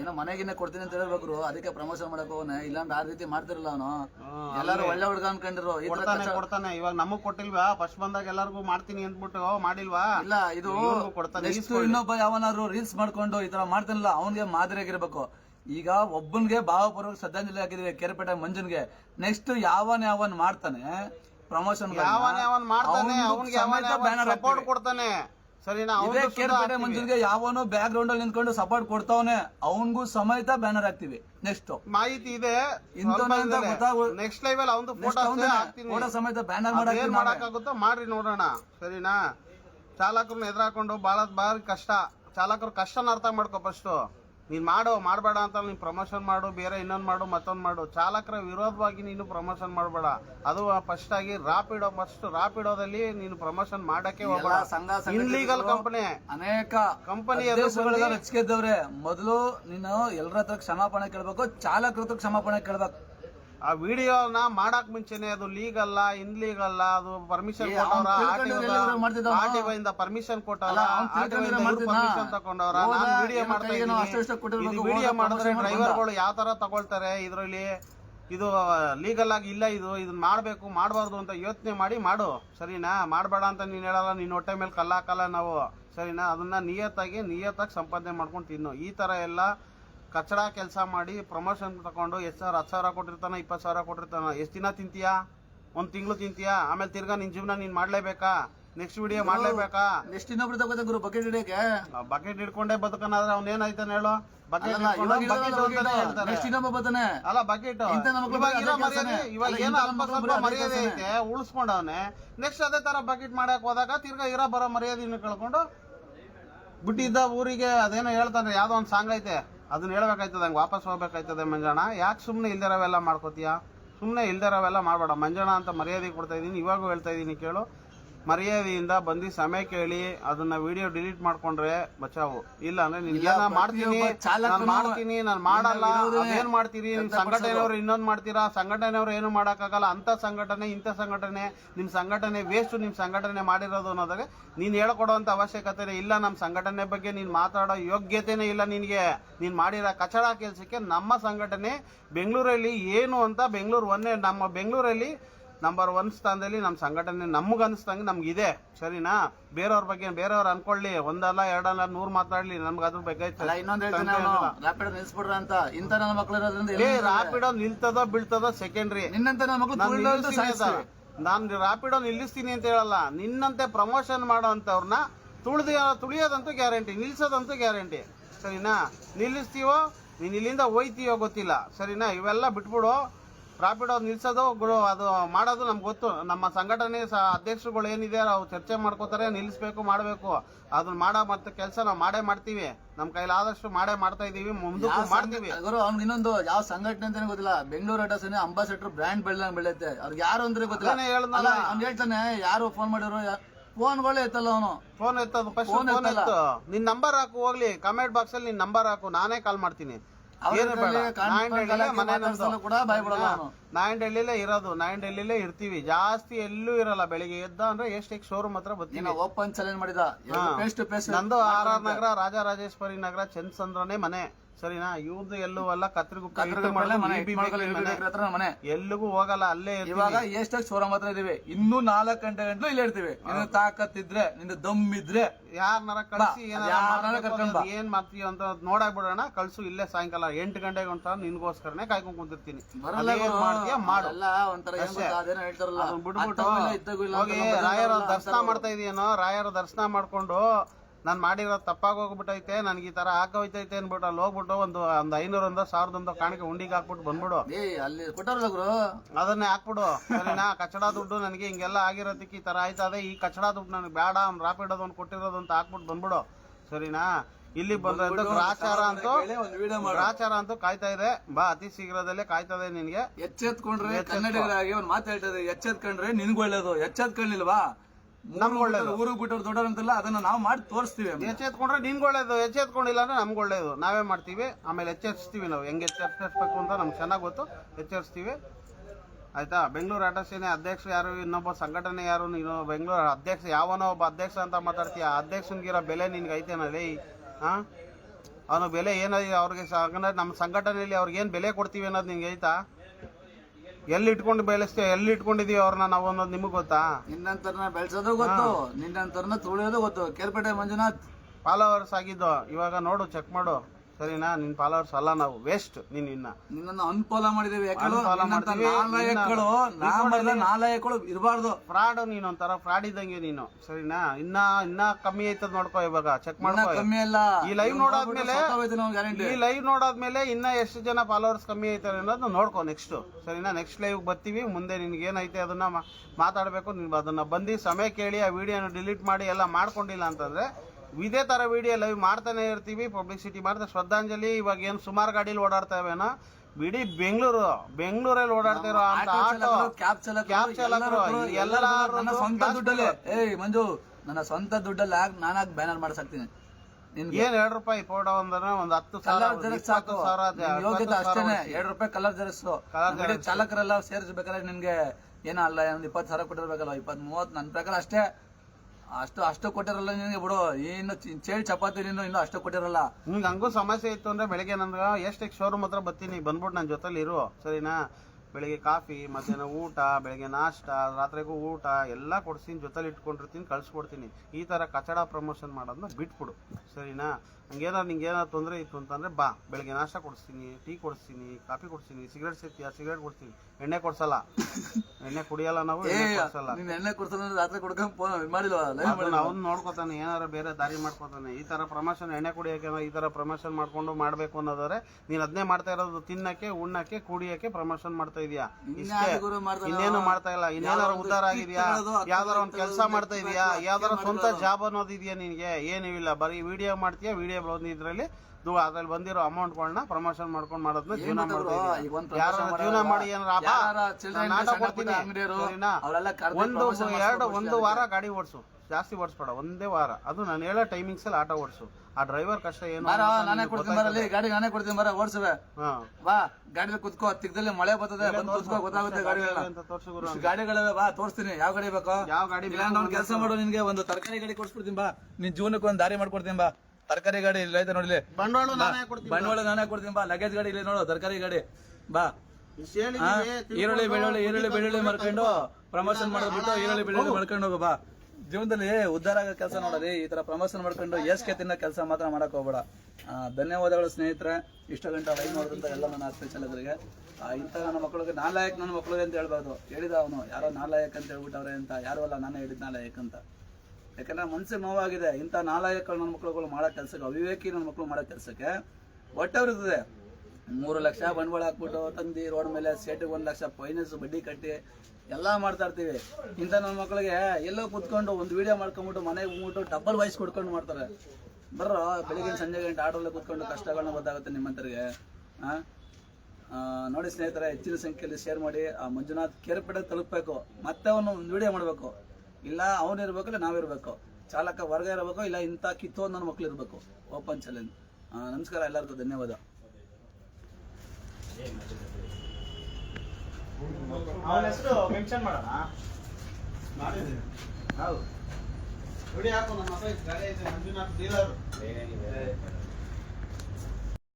ಏನೋ ಮನೆಗಿನ್ನ ಕೊಡ್ತೀನಿ ಅಂತ ಹೇಳ್ಬೇಕು ಅದಕ್ಕೆ ಪ್ರಮೋಷನ್ ಮಾಡಕ್ ಇಲ್ಲ ಇಲ್ಲಾಂದ್ರೆ ಆ ರೀತಿ ಮಾಡ್ತಿರಲ್ಲ ಅವನು. ಎಲ್ಲಾರು ಒಳ್ಳೆ ಹುಡುಗ ಅನ್ಕೊಂಡಿರು ಕೊಡ್ತಾನೆ ಇವಾಗ ನಮಗ್ ಕೊಟ್ಟಿಲ್ವಾ? ಫಸ್ಟ್ ಬಂದಾಗ ಎಲ್ಲರಿಗೂ ಮಾಡ್ತೀನಿ ಅಂದ್ಬಿಟ್ಟು ಮಾಡಿಲ್ವಾ? ಇಲ್ಲ ಇದು ಕೊಡ್ತಾನೆ ಇನ್ನೊಬ್ಬ ಯಾವನಾದ್ರು ರೀಲ್ಸ್ ಮಾಡ್ಕೊಂಡು ಈ ತರ ಮಾಡ್ತಾನಲ್ಲ ಅವನ್ಗೆ ಮಾದರಿಯಾಗಿರ್ಬೇಕು. ಈಗ ಒಬ್ಬನ್ಗೆ ಭಾವಪೂರ್ವಕ ಶ್ರದ್ಧಾಂಜಲಿ ಹಾಕಿದ್ವಿ ಕೆರೆಪೇಟೆ ಮಂಜನ್ಗೆ ನೆಕ್ಸ್ಟ್ ಯಾವನ್ ಯಾವನ್ ಮಾಡ್ತಾನೆ? ಪ್ರಮೋಷನ್ ಯಾವನ್ ಯಾವನ್ ಮಾಡ್ತಾನೆ ಅವನ್ಗೆ ಯಾವನ್ ಸಪೋರ್ಟ್ ಕೊಡ್ತಾನೆ. ಸುಧಾ ಮಂಜನ್ಗೆ ಯಾವನೋ ಬ್ಯಾಕ್ ಗ್ರೌಂಡ್ ಅಲ್ಲಿ ನಿಂತ್ಕೊಂಡು ಸಪೋರ್ಟ್ ಕೊಡ್ತಾವನೆ. ಅವನ್ಗೂ ಸಮೇತ ಬ್ಯಾನರ್ ಹಾಕ್ತಿವಿ. ನೆಕ್ಸ್ಟ್ ಮಾಹಿತಿ ಇದೆ. ನೆಕ್ಸ್ಟ್ ಲೈವ್ ಫೋಟೋ ಹಾಕ್ತೀನಿ. ಫೋಟೋ ಸಮೇತ ಬ್ಯಾನರ್ ಮಾಡಕ್ಕಾಗುತ್ತೋ ಮಾಡ್ರಿ ನೋಡೋಣ. ಸರಿನಾ? ಚಾಲಕರನ್ನ ಎದುರಾಕೊಂಡು ಬಹಳ ಬಾರಿ ಕಷ್ಟ. ಚಾಲಕರು ಕಷ್ಟನ ಅರ್ಥ ಮಾಡ್ಕೋ ಫಸ್ಟ್ ನೀನ್ ಮಾಡು ಮಾಡಬೇಡ ಅಂತ ನೀನು ಪ್ರಮೋಷನ್ ಮಾಡು ಬೇರೆ ಇನ್ನೊಂದು ಮಾಡು ಮತ್ತೊಂದು ಮಾಡು. ಚಾಲಕರ ವಿರೋಧವಾಗಿ ನೀನು ಪ್ರಮೋಷನ್ ಮಾಡಬೇಡ. ಅದು ಫಸ್ಟ್ ಆಗಿ ರಾಪಿಡೋ ಫಸ್ಟ್ ರಾಪಿಡೋದಲ್ಲಿ ನೀನು ಪ್ರಮೋಷನ್ ಮಾಡಕ್ಕೆ ಇಲ್ಲೀಗಲ್ ಇನ್ಲೀಗಲ್ ಕಂಪನಿ ಅನೇಕ ಕಂಪನಿ ರಚಿಸಿದ್ದವ್ರೆ ಮೊದಲು ನೀನು ಎಲ್ಲರ ಹತ್ರ ಕ್ಷಮಾಪಣೆ ಕೇಳ್ಬೇಕು ಚಾಲಕರ ಹತ್ರ ಕ್ಷಮಾಪಣೆ ಕೇಳ್ಬೇಕು. ಆ ವಿಡಿಯೋನ ಮಾಡಕ್ ಮುಂಚೆನೆ ಅದು ಲೀಗಲ್ ಇನ್ಲೀಗಲ್ ಅದು ಪರ್ಮಿಷನ್ ಕೊಟ್ಟವ್ರ? ಆರ್ಟಿಒ ಇಂದ ಪರ್ಮಿಷನ್ ಕೊಟ್ಟವ್ರ ಪರ್ಮಿಷನ್ ತಗೊಂಡವ್ರ ನಾನು ವಿಡಿಯೋ ಮಾಡ್ತಾ ಇದ್ದೀನಿ ವಿಡಿಯೋ ಮಾಡಿದ್ರೆ. ಡ್ರೈವರ್ಗಳು ಯಾವ ತರ ತಗೊಳ್ತಾರೆ ಇದ್ರಲ್ಲಿ ಇದು ಲೀಗಲ್ ಆಗಿ ಇಲ್ಲ ಇದು ಇದನ್ನ ಮಾಡ್ಬೇಕು ಮಾಡಬಾರ್ದು ಅಂತ ಯೋಚನೆ ಮಾಡಿ ಮಾಡು. ಸರಿನಾ? ಮಾಡಬೇಡ ಅಂತ ನೀನ್ ಹೇಳಲ್ಲ ನಿನ್ನ ಹೊಟ್ಟೆ ಮೇಲೆ ಕಲ್ಲಾಕಲ್ಲ ನಾವು. ಸರಿನಾ? ಅದನ್ನ ನಿಯತ್ತಾಗಿ ನಿಯತ್ತಾಗಿ ಸಂಪಾದನೆ ಮಾಡ್ಕೊಂಡು ತಿನ್ನು. ಈ ತರ ಎಲ್ಲ ಕಚಡ ಕೆಲಸ ಮಾಡಿ ಪ್ರಮೋಷನ್ ತಗೊಂಡು ಎಷ್ಟು ಸಾವಿರ ಹತ್ತು ಸಾವಿರ ಕೊಟ್ಟಿರ್ತಾನ ಇಪ್ಪತ್ತು ಸಾವಿರ ಕೊಟ್ಟಿರ್ತಾನ ಎಷ್ಟು ದಿನ ತಿಂತೀಯಾ? ಒಂದು ತಿಂಗಳು ತಿಂತೀಯಾ? ಆಮೇಲೆ ತಿರ್ಗಾ ನಿನ್ ಜೀವನ ನೀನು ಮಾಡಲೇಬೇಕಾ? ನೆಕ್ಸ್ಟ್ ವಿಡಿಯೋ ಮಾಡ್ಲೇಬೇಕಾ? ನೆಕ್ಸ್ಟ್ ಇನ್ನೊಬ್ರು ತಗೋತ ಗುರು ಬಕೆಟ್ ಹಿಡಿಯಕ್ಕೆ. ಬಕೆಟ್ ಹಿಡ್ಕೊಂಡೇ ಬದುಕನಾದ್ರೆ ಅವ್ನ ಏನಾಯ್ತಾನೆ ಹೇಳು? ಬಕೆಟ್ ನೆಕ್ಸ್ಟ್ ಇನ್ನೊಬ್ಬ ಬರ್ತಾನೆ ಅಲ್ಲ ಬಕೆಟ್ ಇವಾಗ ಏನೋ ಅಲ್ಪ ಸ್ವಲ್ಪ ಅದೇ ಮರ್ಯಾದೆ. ಐತೆ ಉಳಿಸ್ಕೊಂಡವನೆ ನೆಕ್ಸ್ಟ್ ಅದೇ ತರ ಬಕೆಟ್ ಮಾಡಕ್ ಹೋದಾಗ ತಿರ್ಗಾ ಇರೋ ಬರೋ ಮರ್ಯಾದೆನ ಕಳ್ಕೊಂಡು ಬಿಟ್ಟಿದ್ದ ಊರಿಗೆ ಅದೇನೋ ಹೇಳ್ತಾನೆ ಯಾವ್ದೋ ಒಂದ್ ಸಾಂಗ್ ಐತೆ. ಅದನ್ನ ಹೇಳ್ಬೇಕಾಯ್ತದೆ, ಹಂಗೆ ವಾಪಸ್ ಹೋಗ್ಬೇಕಾಯ್ತದೆ ಮಂಜಣ್ಣ. ಯಾಕೆ ಸುಮ್ಮನೆ ಇಲ್ದಿರವೆಲ್ಲ ಮಾಡ್ಕೋತೀಯ? ಸುಮ್ಮನೆ ಇಲ್ದಿರವೆಲ್ಲ ಮಾಡಬೇಡ. ಮಂಜಣ್ಣ ಅಂತ ಮರ್ಯಾದೆ ಕೊಡ್ತಾ ಇದೀನಿ, ಇವಾಗೂ ಹೇಳ್ತಾ ಇದೀನಿ ಕೇಳು. ಮರ್ಯಾದೆಯಿಂದ ಬಂದು ಸಮಯ ಕೇಳಿ ಅದನ್ನ ವಿಡಿಯೋ ಡಿಲೀಟ್ ಮಾಡ್ಕೊಂಡ್ರೆ ಬಚಾವು. ಇಲ್ಲ ಅಂದ್ರೆ ನಿನ್ಗೆ ಮಾಡ್ತೀನಿ ನಾನು ಮಾಡ್ತೀನಿ ನಾನು ಮಾಡಲ್ಲ ಏನ್ ಮಾಡ್ತೀರಿ? ನಿಮ್ ಸಂಘಟನೆಯವರು ಇನ್ನೊಂದ್ ಮಾಡ್ತೀರಾ? ಸಂಘಟನೆಯವರು ಏನು ಮಾಡಕ್ಕಾಗಲ್ಲ? ಅಂತ ಸಂಘಟನೆ ಇಂಥ ಸಂಘಟನೆ ನಿಮ್ ಸಂಘಟನೆ ವೇಸ್ಟ್ ನಿಮ್ ಸಂಘಟನೆ ಮಾಡಿರೋದು ಅನ್ನೋದಾಗ ನೀನ್ ಹೇಳ್ಕೊಡುವಂತ ಅವಶ್ಯಕತೆ ಇಲ್ಲ ನಮ್ ಸಂಘಟನೆ ಬಗ್ಗೆ ನೀನ್ ಮಾತಾಡೋ ಯೋಗ್ಯತೆನೇ ಇಲ್ಲ ನಿನ್ಗೆ. ನೀನ್ ಮಾಡಿರೋ ಕಚಡ ಕೆಲ್ಸಕ್ಕೆ ನಮ್ಮ ಸಂಘಟನೆ ಬೆಂಗಳೂರಲ್ಲಿ ಏನು ಅಂತ ಬೆಂಗಳೂರು ಒಂದೇ ನಮ್ಮ ಬೆಂಗಳೂರಲ್ಲಿ ನಂಬರ್ ಒನ್ ಸ್ಥಾನದಲ್ಲಿ ನಮ್ಮ ಸಂಘಟನೆ ನಮ್ಗೆ ಅನಿಸ್ದಂಗೆ ಇದೆ ಸರಿನಾ? ಬೇರೆಯವ್ರ ಬಗ್ಗೆ ಬೇರೆಯವ್ರು ಅನ್ಕೊಳ್ಳಿ. ಒಂದಲ್ಲ ಎರಡಲ್ಲ ನೂರ್ ಮಾತಾಡ್ಲಿ. ನಮ್ಗೆ ಅದ್ರ ಬಗ್ಗೆ ರಾಪಿಡೋ ನಿಲ್ತದೋ ಬೀಳ್ತದೋ ಸೆಕೆಂಡ್ರಿ ನಾನು ರಾಪಿಡೋ ನಿಲ್ಲಿಸ್ತೀನಿ ಅಂತ. ಹೇಳಲ್ಲ. ನಿನ್ನಂತೆ ಪ್ರಮೋಷನ್ ಮಾಡೋ ಅಂತವ್ರನ್ನ ತುಳಿದ ತುಳಿಯೋದಂತೂ ಗ್ಯಾರಂಟಿ ನಿಲ್ಸೋದಂತೂ ಗ್ಯಾರಂಟಿ ಸರಿನಾ? ನಿಲ್ಲಿಸ್ತೀವೋ? ನೀನ್ ಇಲ್ಲಿಂದ ಹೋಯ್ತೀಯೋ ಗೊತ್ತಿಲ್ಲ. ಸರಿನಾ? ಇವೆಲ್ಲ ಬಿಟ್ಬಿಡು. ರಾಪಿಡೋ ನಿಲ್ಸೋದು ಗುರು ಅದು ಮಾಡೋದು ನಮ್ಗೆ ಗೊತ್ತು. ನಮ್ಮ ಸಂಘಟನೆ ಸ ಅಧ್ಯಕ್ಷರುಗಳು ಏನಿದೆ ಅವ್ರು ಚರ್ಚೆ ಮಾಡ್ಕೋತಾರೆ ನಿಲ್ಲಿಸ್ಬೇಕು ಮಾಡಬೇಕು. ಅದನ್ನ ಮಾಡೋ ಮತ್ತೆ ಕೆಲಸ ನಾವು ಮಾಡೇ ಮಾಡ್ತೀವಿ. ನಮ್ಮ ಕೈಲಾದಷ್ಟು ಮಾಡೇ ಮಾಡ್ತಾ ಇದೀವಿ ಮುಂದೆ ಮಾಡ್ತೀವಿ. ಗುರು ಅವ್ನ್ ಇನ್ನೊಂದು ಯಾವ ಸಂಘಟನೆ ಅಂತಾನೆ ಗೊತ್ತಿಲ್ಲ. ಬೆಂಗಳೂರು ಅಡ್ಡಸ್ ಅಂಬಾಸಿಡರ್ ಬ್ರ್ಯಾಂಡ್ ಬೆಳ್ದಂಗ್ ಬೆಳೆಯುತ್ತೆ. ಅವ್ರಿಗೆ ಯಾರು ಅಂದ್ರೆ ಗೊತ್ತಿಲ್ಲ. ಅವ್ನು. ಹೇಳ್ತಾನೆ ಯಾರು ಫೋನ್ ಮಾಡಿದ್ರು ಫೋನ್ಗಳೇ ಎತ್ತಲ್ಲ ಅವನು. ಫೋನ್ ಎತ್ತದು ಫಸ್ಟ್ ಫೋನ್. ಎತ್ತು. ನಿನ್ ನಂಬರ್ ಹಾಕು ಹೋಗ್ಲಿ. ಕಮೆಂಟ್ ಬಾಕ್ಸ್ ಅಲ್ಲಿ ನಿನ್ ನಂಬರ್ ಹಾಕು. ನಾನೇ ಕಾಲ್ ಮಾಡ್ತೀನಿ. ಅವ್ರ ಏನು ಇರೋದು. ನಾಯನ್ ನಾಯಂಡಹಳ್ಳಿಲೇ ಇರ್ತೀವಿ. ಜಾಸ್ತಿ ಎಲ್ಲೂ ಇರಲ್ಲ ಬೆಳಿಗ್ಗೆ ಎದ್ದ ಅಂದ್ರೆ ಎಷ್ಟಕ್ಕೆ ಶೋರೂಮ್ ಹತ್ರ ಬರ್ತೀನಿ ಓಪನ್ ಚಾಲೆಂಜ್ ಮಾಡಿದ. ನಂದು ಆರ್ ಆರ್ ನಗರ ರಾಜರಾಜೇಶ್ವರಿ ನಗರ ಚಂದ್ರನೇ ಮನೆ. ಸರಿನಾ? ಇವ್ರದ್ದು ಎಲ್ಲೂ ಅಲ್ಲ ಕತ್ರಿಗುಪ್ಪ ಮನೆ ಎಲ್ಲಿಗೂ ಹೋಗಲ್ಲ ಅಲ್ಲೇ. ಇವಾಗ ಎಷ್ಟಾಗಿ ಶೋರೂಮ್ ಹತ್ರ ಇದೀವಿ? ಇನ್ನೂ ನಾಲ್ಕು ಗಂಟೆ ಗಂಟ್ಲು ಇಲ್ಲೇ ಇರ್ತೀವಿ. ನಿನ್ನ ತಾಕತ್ತಿದ್ರೆ ನಿನ್ನ ದಮ್ ಇದ್ರೆ ಯಾರನ್ನಾರ ಕಳ್ಸಿ ಏನ್ ಮಾಡ್ತೀವಿ ಅಂತ ನೋಡಕ್ ಬಿಡೋಣ ಕಳ್ಸು ಇಲ್ಲೇ ಸಾಯಂಕಾಲ ಎಂಟು ಗಂಟೆಗೆ ಅಂತ ನಿನ್ಗೋಸ್ಕರನೇ ಕಾಯ್ಕೊಂಡ್ ಕುಂತಿರ್ತೀನಿ. ಬಿಟ್ಬಿಟ್ಟು ರಾಯರ ದರ್ಶನ. ಮಾಡ್ತಾ ಇದೀಯನೋ ರಾಯರ ದರ್ಶನ ಮಾಡ್ಕೊಂಡು ನಾನ್ ಮಾಡಿರೋ ತಪ್ಪಾಗಿ ಹೋಗ್ಬಿಟ್ಟೈತೆ ನನ್ಗೆ ಈ ತರ ಹಾಕೋಯ್ತೈತೆ ಅನ್ಬಿಟ್ಟು ಅಲ್ಲಿ ಹೋಗ್ಬಿಟ್ಟು ಒಂದು ಒಂದ್ ಐನೂರ ಒಂದೋ ಸಾವಿರದ ಒಂದೋ ಕಾಣಿಕೆ ಉಂಡಿಗೆ ಹಾಕ್ಬಿಟ್ಟು ಬಂದ್ಬಿಡು. ಏ ಅಲ್ಲಿ ಕೊಟ್ಟಾರಲ್ಲ ಅದನ್ನೇ ಹಾಕ್ಬಿಡು. ಸರಿನಾ? ಕಚಡ ದುಡ್ಡು ನನಗೆ ಹಿಂಗೆಲ್ಲ ಆಗಿರೋದಕ್ಕೆ ಈ ತರ ಆಯ್ತದೆ ಈ ಕಚಡ ದುಡ್ಡು ನನಗೆ ಬೇಡ ರಾಪಿಡ್ ಅದೊಂದು ಕೊಟ್ಟಿರೋದು ಅಂತ ಹಾಕ್ಬಿಟ್ಟು ಬಂದ್ಬಿಡು. ಸರಿನಾ? ಇಲ್ಲಿ ಬಂದ್ರೆ ಆಚಾರ ಗ್ರಾಚಾರ ಅಂತೂ ಗ್ರಾಚಾರ ಅಂತೂ ಕಾಯ್ತಾ ಇದೆ. ಬಾ ಅತಿ ಶೀಘ್ರದಲ್ಲೇ ಇದೆ ನಿನ್ಗೆ. ಎಚ್ಚೆತ್ಕೊಂಡ್ರೆ ಕನ್ನಡಿಗರಾಗಿ ಒಂದು ಮಾತು ಹೇಳ್ತದೆ ಎಚ್ಚೆತ್ಕೊಂಡ್ರೆ ನಿನ್ಗೂ ಒಳ್ಳೇದು. ಎಚ್ಚೆತ್ಕೊಂಡಿಲ್ವಾ ನಮ್ಗ್ ಒಳ್ಳೇದು. ಊರಿಗೆ ಬಿಟ್ಟವ್ರು ದೊಡ್ಡವ್ರಂತಲ್ಲ ಅದನ್ನ ನಾವು ಮಾಡಿ ತೋರಿಸ್ತೀವಿ ಎಚ್ಚೆತ್ಕೊಂಡ್ರೆ ನಿಮ್ಗೆ ಒಳ್ಳೇದು. ಎಚ್ಚೆತ್ಕೊಂಡಿಲ್ಲ ಅಂದ್ರೆ ನಮ್ಗೆ ಒಳ್ಳೇದು. ನಾವೇ ಮಾಡ್ತೀವಿ. ಆಮೇಲೆ ಎಚ್ಚರಿಸ್ತೀವಿ ನಾವು. ಹೆಂಗೆ ಎಚ್ಚರಿಸ್ಬೇಕು ಅಂತ ನಮ್ಗೆ ಚೆನ್ನಾಗಿ ಗೊತ್ತು. ಎಚ್ಚರಿಸ್ತೀವಿ. ಆಯ್ತಾ? ಬೆಂಗಳೂರು ಆಟ ಸೇನೆ ಅಧ್ಯಕ್ಷ ಯಾರು ಇನ್ನೊಬ್ಬ ಸಂಘಟನೆ ಯಾರು ನೀನು ಬೆಂಗಳೂರು ಅಧ್ಯಕ್ಷ ಯಾವನೋ ಒಬ್ಬ ಅಧ್ಯಕ್ಷ ಅಂತ ಮಾತಾಡ್ತೀಯ? ಆ ಅಧ್ಯಕ್ಷನ್ಗಿರೋ ಬೆಲೆ ನಿನ್ಗೆ ಐತೇನಲ್ಲಿ? ಹಾ ಅವನು ಬೆಲೆ ಏನೈತೆ ಅವ್ರಿಗೆ ನಮ್ಮ ಸಂಘಟನೆಯಲ್ಲಿ ಅವ್ರಿಗೆ ಏನು ಬೆಲೆ ಕೊಡ್ತೀವಿ ಅನ್ನೋದು ನಿನ್ಗೆ ಐತಾ? ಎಲ್ಲಿ ಇಟ್ಕೊಂಡು ಬೆಳೆಸ್ತೇವೆ ಎಲ್ಲಿ ಇಟ್ಕೊಂಡಿದೀವಿ ಅವ್ರನ್ನ ನಾವು ಅನ್ನೋದು ನಿಮಗೆ ಗೊತ್ತಾ? ನಿನ್ನಂತರ್ನ ಬೆಳೆಸೋದು ಗೊತ್ತು ನಿನ್ನಂತರ್ನ ತುಳಿಯೋದು ಗೊತ್ತು. ಕೇರ್ಪೇಟೆ ಮಂಜುನಾಥ್. ಫಾಲೋವರ್ಸ್ ಆಗಿದ್ದು ಇವಾಗ ನೋಡು ಚೆಕ್ ಮಾಡು. ಸರಿನಾ? ನಿನ್ ಫಾಲೋವರ್ಸ್ ಅಲ್ಲ ನಾವು. ವೇಸ್ಟ್ ನೀನ್ ಇನ್ನ. ನಿನ್ನನ್ನು ಅನ್ಫಾಲೋ ಮಾಡಿದೇವೆ ಯಾಕಂದ್ರೆ Unfollow ನಿನ್ನಂತ ಮಾಡ್ತೀವಿ. ನಾಲಾಯಕಗಳು ನಿನ್ನ- ನಾಮಲ್ಲ ನಾಲಾಯಕಗಳು ಇರಬಾರ್ದು. ಫ್ರಾಡ್ ನೀನು ಒಂಥರ ಫ್ರಾಡ್ ಇದ್ದಂಗೆ ನೀನು. ಸರಿನಾ? ಇನ್ನ ಇನ್ನ ಕಮ್ಮಿ ಐತದ ನೋಡ್ಕೋ ಇವಾಗ. ಚೆಕ್ ಮಾಡ್ಕೋ. ಕಮ್ಮಿ ಅಲ್ಲ. ಈ live ನೋಡಾದ್ಮೇಲೆ- ಗ್ಯಾರಂಟಿ ಈ ಲೈವ್ ನೋಡಾದ್ಮೇಲೆ ಇನ್ನ ಎಷ್ಟು ಜನ ಫಾಲೋವರ್ಸ್ ಕಮ್ಮಿ ಐತಾರೆ ಅನ್ನೋದು ನೋಡ್ಕೋ ನೆಕ್ಸ್ಟ್ ಸರಿನಾ? ನೆಕ್ಸ್ಟ್ ಲೈವ್ ಬರ್ತೀವಿ. ಮುಂದೆ ನಿನ್ಗೆ ಏನೈತೆ ಅದನ್ನ ಮಾತಾಡಬೇಕು ಮಾತಾಡ್ಬೇಕು. ನೀನ್ ಅದನ್ನ ಬಂದು ಸಮಯ ಕೇಳಿ ಆ ವಿಡಿಯೋನ ಡಿಲೀಟ್ ಮಾಡಿ ಎಲ್ಲ ಮಾಡ್ಕೊಂಡಿಲ್ಲ ಅಂತಂದ್ರೆ ಇದೇ ಥರ ವಿಡಿಯೋ ಲೈವ್ ಮಾಡ್ತಾನೆ ಇರ್ತೀವಿ ಪಬ್ಲಿಸಿಟಿ ಮಾಡ್ತಾ ಶ್ರದ್ಧಾಂಜಲಿ ಇವಾಗ ಏನ್ ಸುಮಾರು ಗಾಡಿಲಿ ಓಡಾಡ್ತಾ ಇವೇನೋ? ಬಿಡಿ ಬೆಂಗಳೂರು ಬೆಂಗಳೂರಲ್ಲಿ ಓಡಾಡ್ತಾ ಇರೋ ಅಂತ ಆಟೋ ಕ್ಯಾಬ್ ಕ್ಯಾಬ್ ಚಾಲಕರು ಎಲ್ಲರೂ ನನ್ನ ಸ್ವಂತ ದುಡ್ಡಲ್ಲಿ. ಏಯ್ ಮಂಜು ನನ್ನ ಸ್ವಂತ ದುಡ್ಡಲ್ಲಿ ಹಾಕಿ ನಾನಾಗಿ ಬ್ಯಾನರ್ ಮಾಡ್ಸಾಕ್ತೀನಿ. ಏನ್ ಎರಡ್ ರೂಪಾಯಿ ಫೋಟೋ ಒಂದನ ಒಂದ್ ಹತ್ತು ಕಲರ್ ಜೆರಾಕ್ಸ್ ಸಾಕು. ಯೋಗ್ಯತೆ ಅಷ್ಟೇನೆ. ಎರಡು ರೂಪಾಯಿ ಕಲರ್ ಜೆರಾಕ್ಸ್. ಚಾಲಕರೆಲ್ಲ ಸೇರಿಸ್ಬೇಕಾದ್ರೆ ನಿನ್ಗೆ ಏನೋ ಅಲ್ಲ ಒಂದ್ ಇಪ್ಪತ್ತು ಸಾವಿರ ಕೊಟ್ಟಿರ್ಬೇಕಲ್ಲ ಇಪ್ಪತ್ ಮೂವತ್ ನನ್ನ ಪ್ರಕಾರ ಅಷ್ಟೇ. ಅಷ್ಟು ಅಷ್ಟು ಕೊಟ್ಟಿರಲ್ಲ ನಿನಗೆ ಬಿಡು. ಇನ್ನು ಚೇಳಿ ಚಪಾತಿ ನೀನು ಇನ್ನು ಅಷ್ಟು ಕೊಟ್ಟಿರಲ್ಲ. ನಿಮ್ಗೆ ಹಂಗೂ ಸಮಸ್ಯೆ ಇತ್ತು ಅಂದ್ರೆ ಬೆಳಿಗ್ಗೆ ನನ್ಗೆ ಎಷ್ಟಕ್ಕೆ ಶೋರೂಮ್ ಹತ್ರ ಬರ್ತೀನಿ ಬಂದ್ಬಿಟ್ಟು ನನ್ನ ಜೊತೆಲಿ ಇರು. ಸರಿನಾ? ಬೆಳಿಗ್ಗೆ ಕಾಫಿ, ಮಧ್ಯಾಹ್ನ ಊಟ, ಬೆಳಿಗ್ಗೆ ನಾಷ್ಟ, ರಾತ್ರಿಗೂ ಊಟ, ಎಲ್ಲ ಕೊಡ್ತೀನಿ ಜೊತೆಲಿ ಇಟ್ಕೊಂಡಿರ್ತೀನಿ, ಕಳ್ಸ್ಕೊಡ್ತೀನಿ. ಈ ತರ ಕಚಡ ಪ್ರಮೋಷನ್ ಮಾಡೋದನ್ನ ಬಿಟ್ಬಿಡು. ಸರಿನಾ? ಹಂಗೇನಾರು ನಿಂಗೆ ಏನಾದ್ರು ತೊಂದರೆ ಇತ್ತು ಅಂತಂದ್ರೆ ಬಾ ಬೆಳಗ್ಗೆ ನಾಷ್ಟ ಕೊಡಿಸ್ತೀನಿ ಟೀ ಕೊಡಿಸ್ತೀನಿ ಕಾಫಿ ಕೊಡಿಸ್ತೀನಿ ಸಿಗರೇಟ್ ಸೇರ್ತೀಯ ಸಿಗರೇಟ್ ಕೊಡ್ತೀನಿ ಎಣ್ಣೆ ಕೊಡ್ಸಲ್ಲ. ಎಣ್ಣೆ ಕುಡಿಯಲ್ಲ ನಾವು ಎಣ್ಣೆ ಕೊಡ್ಸಲ್ಲ. ನೀನ್ ಎಣ್ಣೆ ಕೊಡ್ತಾನೆ ರಾತ್ರಿ ಕೊಡ್ಕೊಂಡ್ ಫೋನ್ ಮಾಡಿಲ್ವಾ? ಲೈವ್ ಅದನ್ನ ಮಾಡಿಲ್ವಾ? ಅವ್ನು ನೋಡ್ಕೊತಾನೆ ಏನಾರ ಬೇರೆ ದಾರಿ ಮಾಡ್ಕೊತಾನೆ. ಈ ತರ ಪ್ರಮೋಷನ್ ಎಣ್ಣೆ ಕುಡಿಯೋಕೆ ಈ ತರ ಪ್ರಮೋಷನ್ ಮಾಡ್ಕೊಂಡು ಮಾಡ್ಬೇಕು ಅನ್ನೋದಾದ್ರೆ ನೀನ್ ಅದನ್ನೇ ಮಾಡ್ತಾ ಇರೋದು ತಿನ್ನಕ್ಕೆ ಉಣ್ಣಕ್ಕೆ ಕುಡಿಯಕ್ಕೆ ಪ್ರಮೋಷನ್ ಮಾಡ್ತಾ ಇದೀಯಾ? ಇನ್ನೇನು ಮಾಡ್ತಾ ಇಲ್ಲ. ಇನ್ನೇನಾರ ಉದ್ದಾರ ಆಗಿದ್ಯಾ? ಯಾವ್ದಾರ ಒಂದ್ ಕೆಲಸ ಮಾಡ್ತಾ ಇದೀಯಾ? ಯಾವ್ದಾರ ಸ್ವಂತ ಜಾಬ್ ಅನ್ನೋದು ಇದೆಯಾ ನಿನ್ಗೆ? ಏನೂ ಇಲ್ಲ. ಬರೀ ವಿಡಿಯೋ ಮಾಡ್ತೀಯಾ? ವಿಡಿಯೋ ಬಂದಿದ್ರಲ್ಲಿ ಅದ್ರಲ್ಲಿ ಬಂದಿರೋ ಅಮೌಂಟ್ಗಳನ್ನ ಪ್ರಮೋಷನ್ ಮಾಡ್ಕೊಂಡು ಮಾಡೋದನ್ನ ಜೀವನ ಗೊತ್ತಾ ಮಾಡ್ತಾ ಗುರು? ಇದೀಯ. ಈಗ ಒಂದ್ ಯಾರ promotion ಜೀವನ ಮಾಡಿ ಏನಾರ ಕೊಡ್ತೀನಿ ಒಂದು ಎರಡು ಒಂದು ವಾರ ಗಾಡಿ ಓಡಿಸು. ಜಾಸ್ತಿ ಓಡಿಸ್ಬೇಡ ಒಂದೇ ವಾರ. ಅದು ನಾನು ಹೇಳೋ ಟೈಮಿಂಗ್ಸ್ ಅಲ್ಲಿ ಆಟೋ ಓಡಿಸು. ಆ ಡ್ರೈವರ್ ಕಷ್ಟ ಏನು ನಾನೇ ಕೊಡ್ತೀನಿ ಬರಲಿ ಗಾಡಿ ನಾನೇ ಕೊಡ್ತೀನಿ ಬರ ಓಡಿಸುವೆ. ಬಾ ಗಾಡಿ ಕುತ್ಕೋ ತಿಕ್ಕದಲ್ಲಿ ಮಳೆ ಬರ್ತದೆ ಬಂದು ಕುತ್ಕೋ ಗೊತ್ತಾಗುತ್ತೆ ಗಾಡಿಗಳಿವೆ ಬಾ ತೋರಿಸ್ತೀನಿ ಯಾವ ಗಾಡಿ ಬೇಕೋ? ಯಾವ ಗಾಡಿ ಕೆಲಸ ಮಾಡೋ ನಿನ್ಗೆ ಒಂದು ತರಕಾರಿ ಗಾಡಿ ಕೊಡ್ಸ್ಬಿಡ್ತೀನಿ ಬಾ ನಿನ್ ಜೀವನಕ್ಕೆ ಒಂದು ದಾರಿ ಮಾಡ್ಕೊಡ್ತೀನಿ ಬಾ. ತರಕಾರಿ ಗಾಡಿ ಇಲ್ಲ ಐತೆ ನೋಡಿ ಬಂಡವಾಳ ನಾನೇ ಕೊಡ್ತೀನಿ ಬಂಡವಾಳ ನಾನೇ ಕೊಡ್ತೀನಿ ಬಾ. ಲಗೇಜ್ ಗಾಡಿ ಇಲ್ಲಿ ನೋಡು ತರಕಾರಿ ಗಾಡಿ. ಬಾ. ಈರುಳ್ಳಿ ಬೆಳ್ಳುಳ್ಳಿ ಈರುಳ್ಳಿ ಬೆಳ್ಳುಳ್ಳಿ ಮಾಡ್ಕೊಂಡು ಪ್ರಮೋಷನ್ ಮಾಡ್ಬಿಟ್ಟು ಈರುಳ್ಳಿ ಬೆಳ್ಳುಳ್ಳಿ. ಮಾಡ್ಕೊಂಡು ಹೋಗು ಬಾ. ಜೀವನದಲ್ಲಿ ಉದ್ಧಾರ ಆಗೋ ಕೆಲಸ ನೋಡಲಿ ಈ ತರ ಪ್ರಮೋಷನ್ ಮಾಡ್ಕೊಂಡು ಏಸ್ಕೆ ತಿನ್ನೋ ಕೆಲಸ ಮಾತ್ರ ಮಾಡಕ್ ಹೋಗ್ಬೇಡ. ಆ, ಧನ್ಯವಾದಗಳು ಸ್ನೇಹಿತರೆ. ಇಷ್ಟ ಗಂಟೆ ಲೈವ್ ನೋಡಿದಂತ ಎಲ್ಲ ನನ್ನ ಆತ್ಮೀಯ ಚಾಲಕರಿಗೆ. ಆ, ಇಂಥ ನನ್ನ ಮಕ್ಕಳಿಗೆ ನಾಲಾಯಕ್ ನನ್ನ ಮಕ್ಕಳಿಗೆ ಅಂತ ಹೇಳ್ಬಾರ್ದು. ಹೇಳಿದ ಅವನು ಯಾರೋ ನಾಲಾಯಕ್ ಅಂತ ಹೇಳ್ಬಿಟ್ಟವ್ರೆ ಅಂತ ಯಾರು ಅಲ್ಲ ನಾನೇ ಹೇಳಿದ್ ನಾಲಾಯಕ್ ಅಂತ. ಯಾಕಂದ್ರೆ ಮನ್ಸಿಗೆ ನೋವಾಗಿದೆ. ಇಂಥ ನಾಲಾಯಕಗಳು ನನ್ನ ಮಕ್ಕಳುಗಳು ಮಾಡೋ ಕೆಲಸಕ್ಕೆ ಅವಿವೇಕಿ ನನ್ನ ಮಕ್ಕಳು ಮಾಡೋ ಕೆಲಸಕ್ಕೆ ಹೊಟ್ಟೆವ್ರು ಇರ್ತದೆ ಮೂರು ಲಕ್ಷ ಬಂಡವಾಳ ಹಾಕ್ಬಿಟ್ಟು ತಂದು ರೋಡ್ ಮೇಲೆ ಸೇಟಿಗೆ ಒಂದು ಲಕ್ಷ ಫೈನಾನ್ಸ್ ಬಡ್ಡಿ ಕಟ್ಟಿ ಎಲ್ಲ ಮಾಡ್ತಾ ಇರ್ತೀವಿ. ಇಂಥ ನನ್ನ ಮಕ್ಕಳಿಗೆ ಎಲ್ಲೋ ಕುತ್ಕೊಂಡು ಒಂದು ವಿಡಿಯೋ ಮಾಡ್ಕೊಂಬಿಟ್ಟು ಮನೆಗೆ ಹೋಗ್ಬಿಟ್ಟು ಡಬಲ್ ವಾಯ್ಸ್ ಕೊಡ್ಕೊಂಡು ಮಾಡ್ತಾರೆ. ಬರ್ರೋ, ಬೆಳಿಗ್ಗೆ ಸಂಜೆ ಗಂಟೆ ಆಟೋಲ್ಲೇ ಕುತ್ಕೊಂಡು ಕಷ್ಟಗಳನ್ನ ಗೊತ್ತಾಗುತ್ತೆ ನಿಮ್ಮಂತರಿಗೆ. ನೋಡಿ ಸ್ನೇಹಿತರೆ, ಹೆಚ್ಚಿನ ಸಂಖ್ಯೆಯಲ್ಲಿ ಶೇರ್ ಮಾಡಿ, ಆ ಮಂಜುನಾಥ್ ಕೇರ್ಪೇಟೆ ತಲುಪಬೇಕು. ಮತ್ತೆ ಅವನು ಒಂದು ವಿಡಿಯೋ ಮಾಡಬೇಕು. ಇಲ್ಲ ಅವನು ಇರ್ಬೇಕು ಇಲ್ಲ ನಾವಿರ್ಬೇಕು ಚಾಲಕ ವರ್ಗ ಇರಬೇಕು ಇಲ್ಲ ಇಂಥ ಕಿತ್ತೋ ನನ್ನ ಮಕ್ಳು ಇರಬೇಕು. ಓಪನ್ ಚಾಲೆಂಜ್ ನಮಸ್ಕಾರ ಎಲ್ಲರಿಗೂ ಧನ್ಯವಾದ. ಅವನ ಹೆಸರು ಮೆನ್ಷನ್ ಮಾಡೋಣ? ಮಾಡಿದ್ದೀನಿ. ಹೌದು. ನೋಡಿ ಹಾಕೋ ನಮ್ಮ ಹತ್ರ ಗಾಡಿ ಐತೆ ಮಂಜುನಾಥ್ ಡೀಲರ್.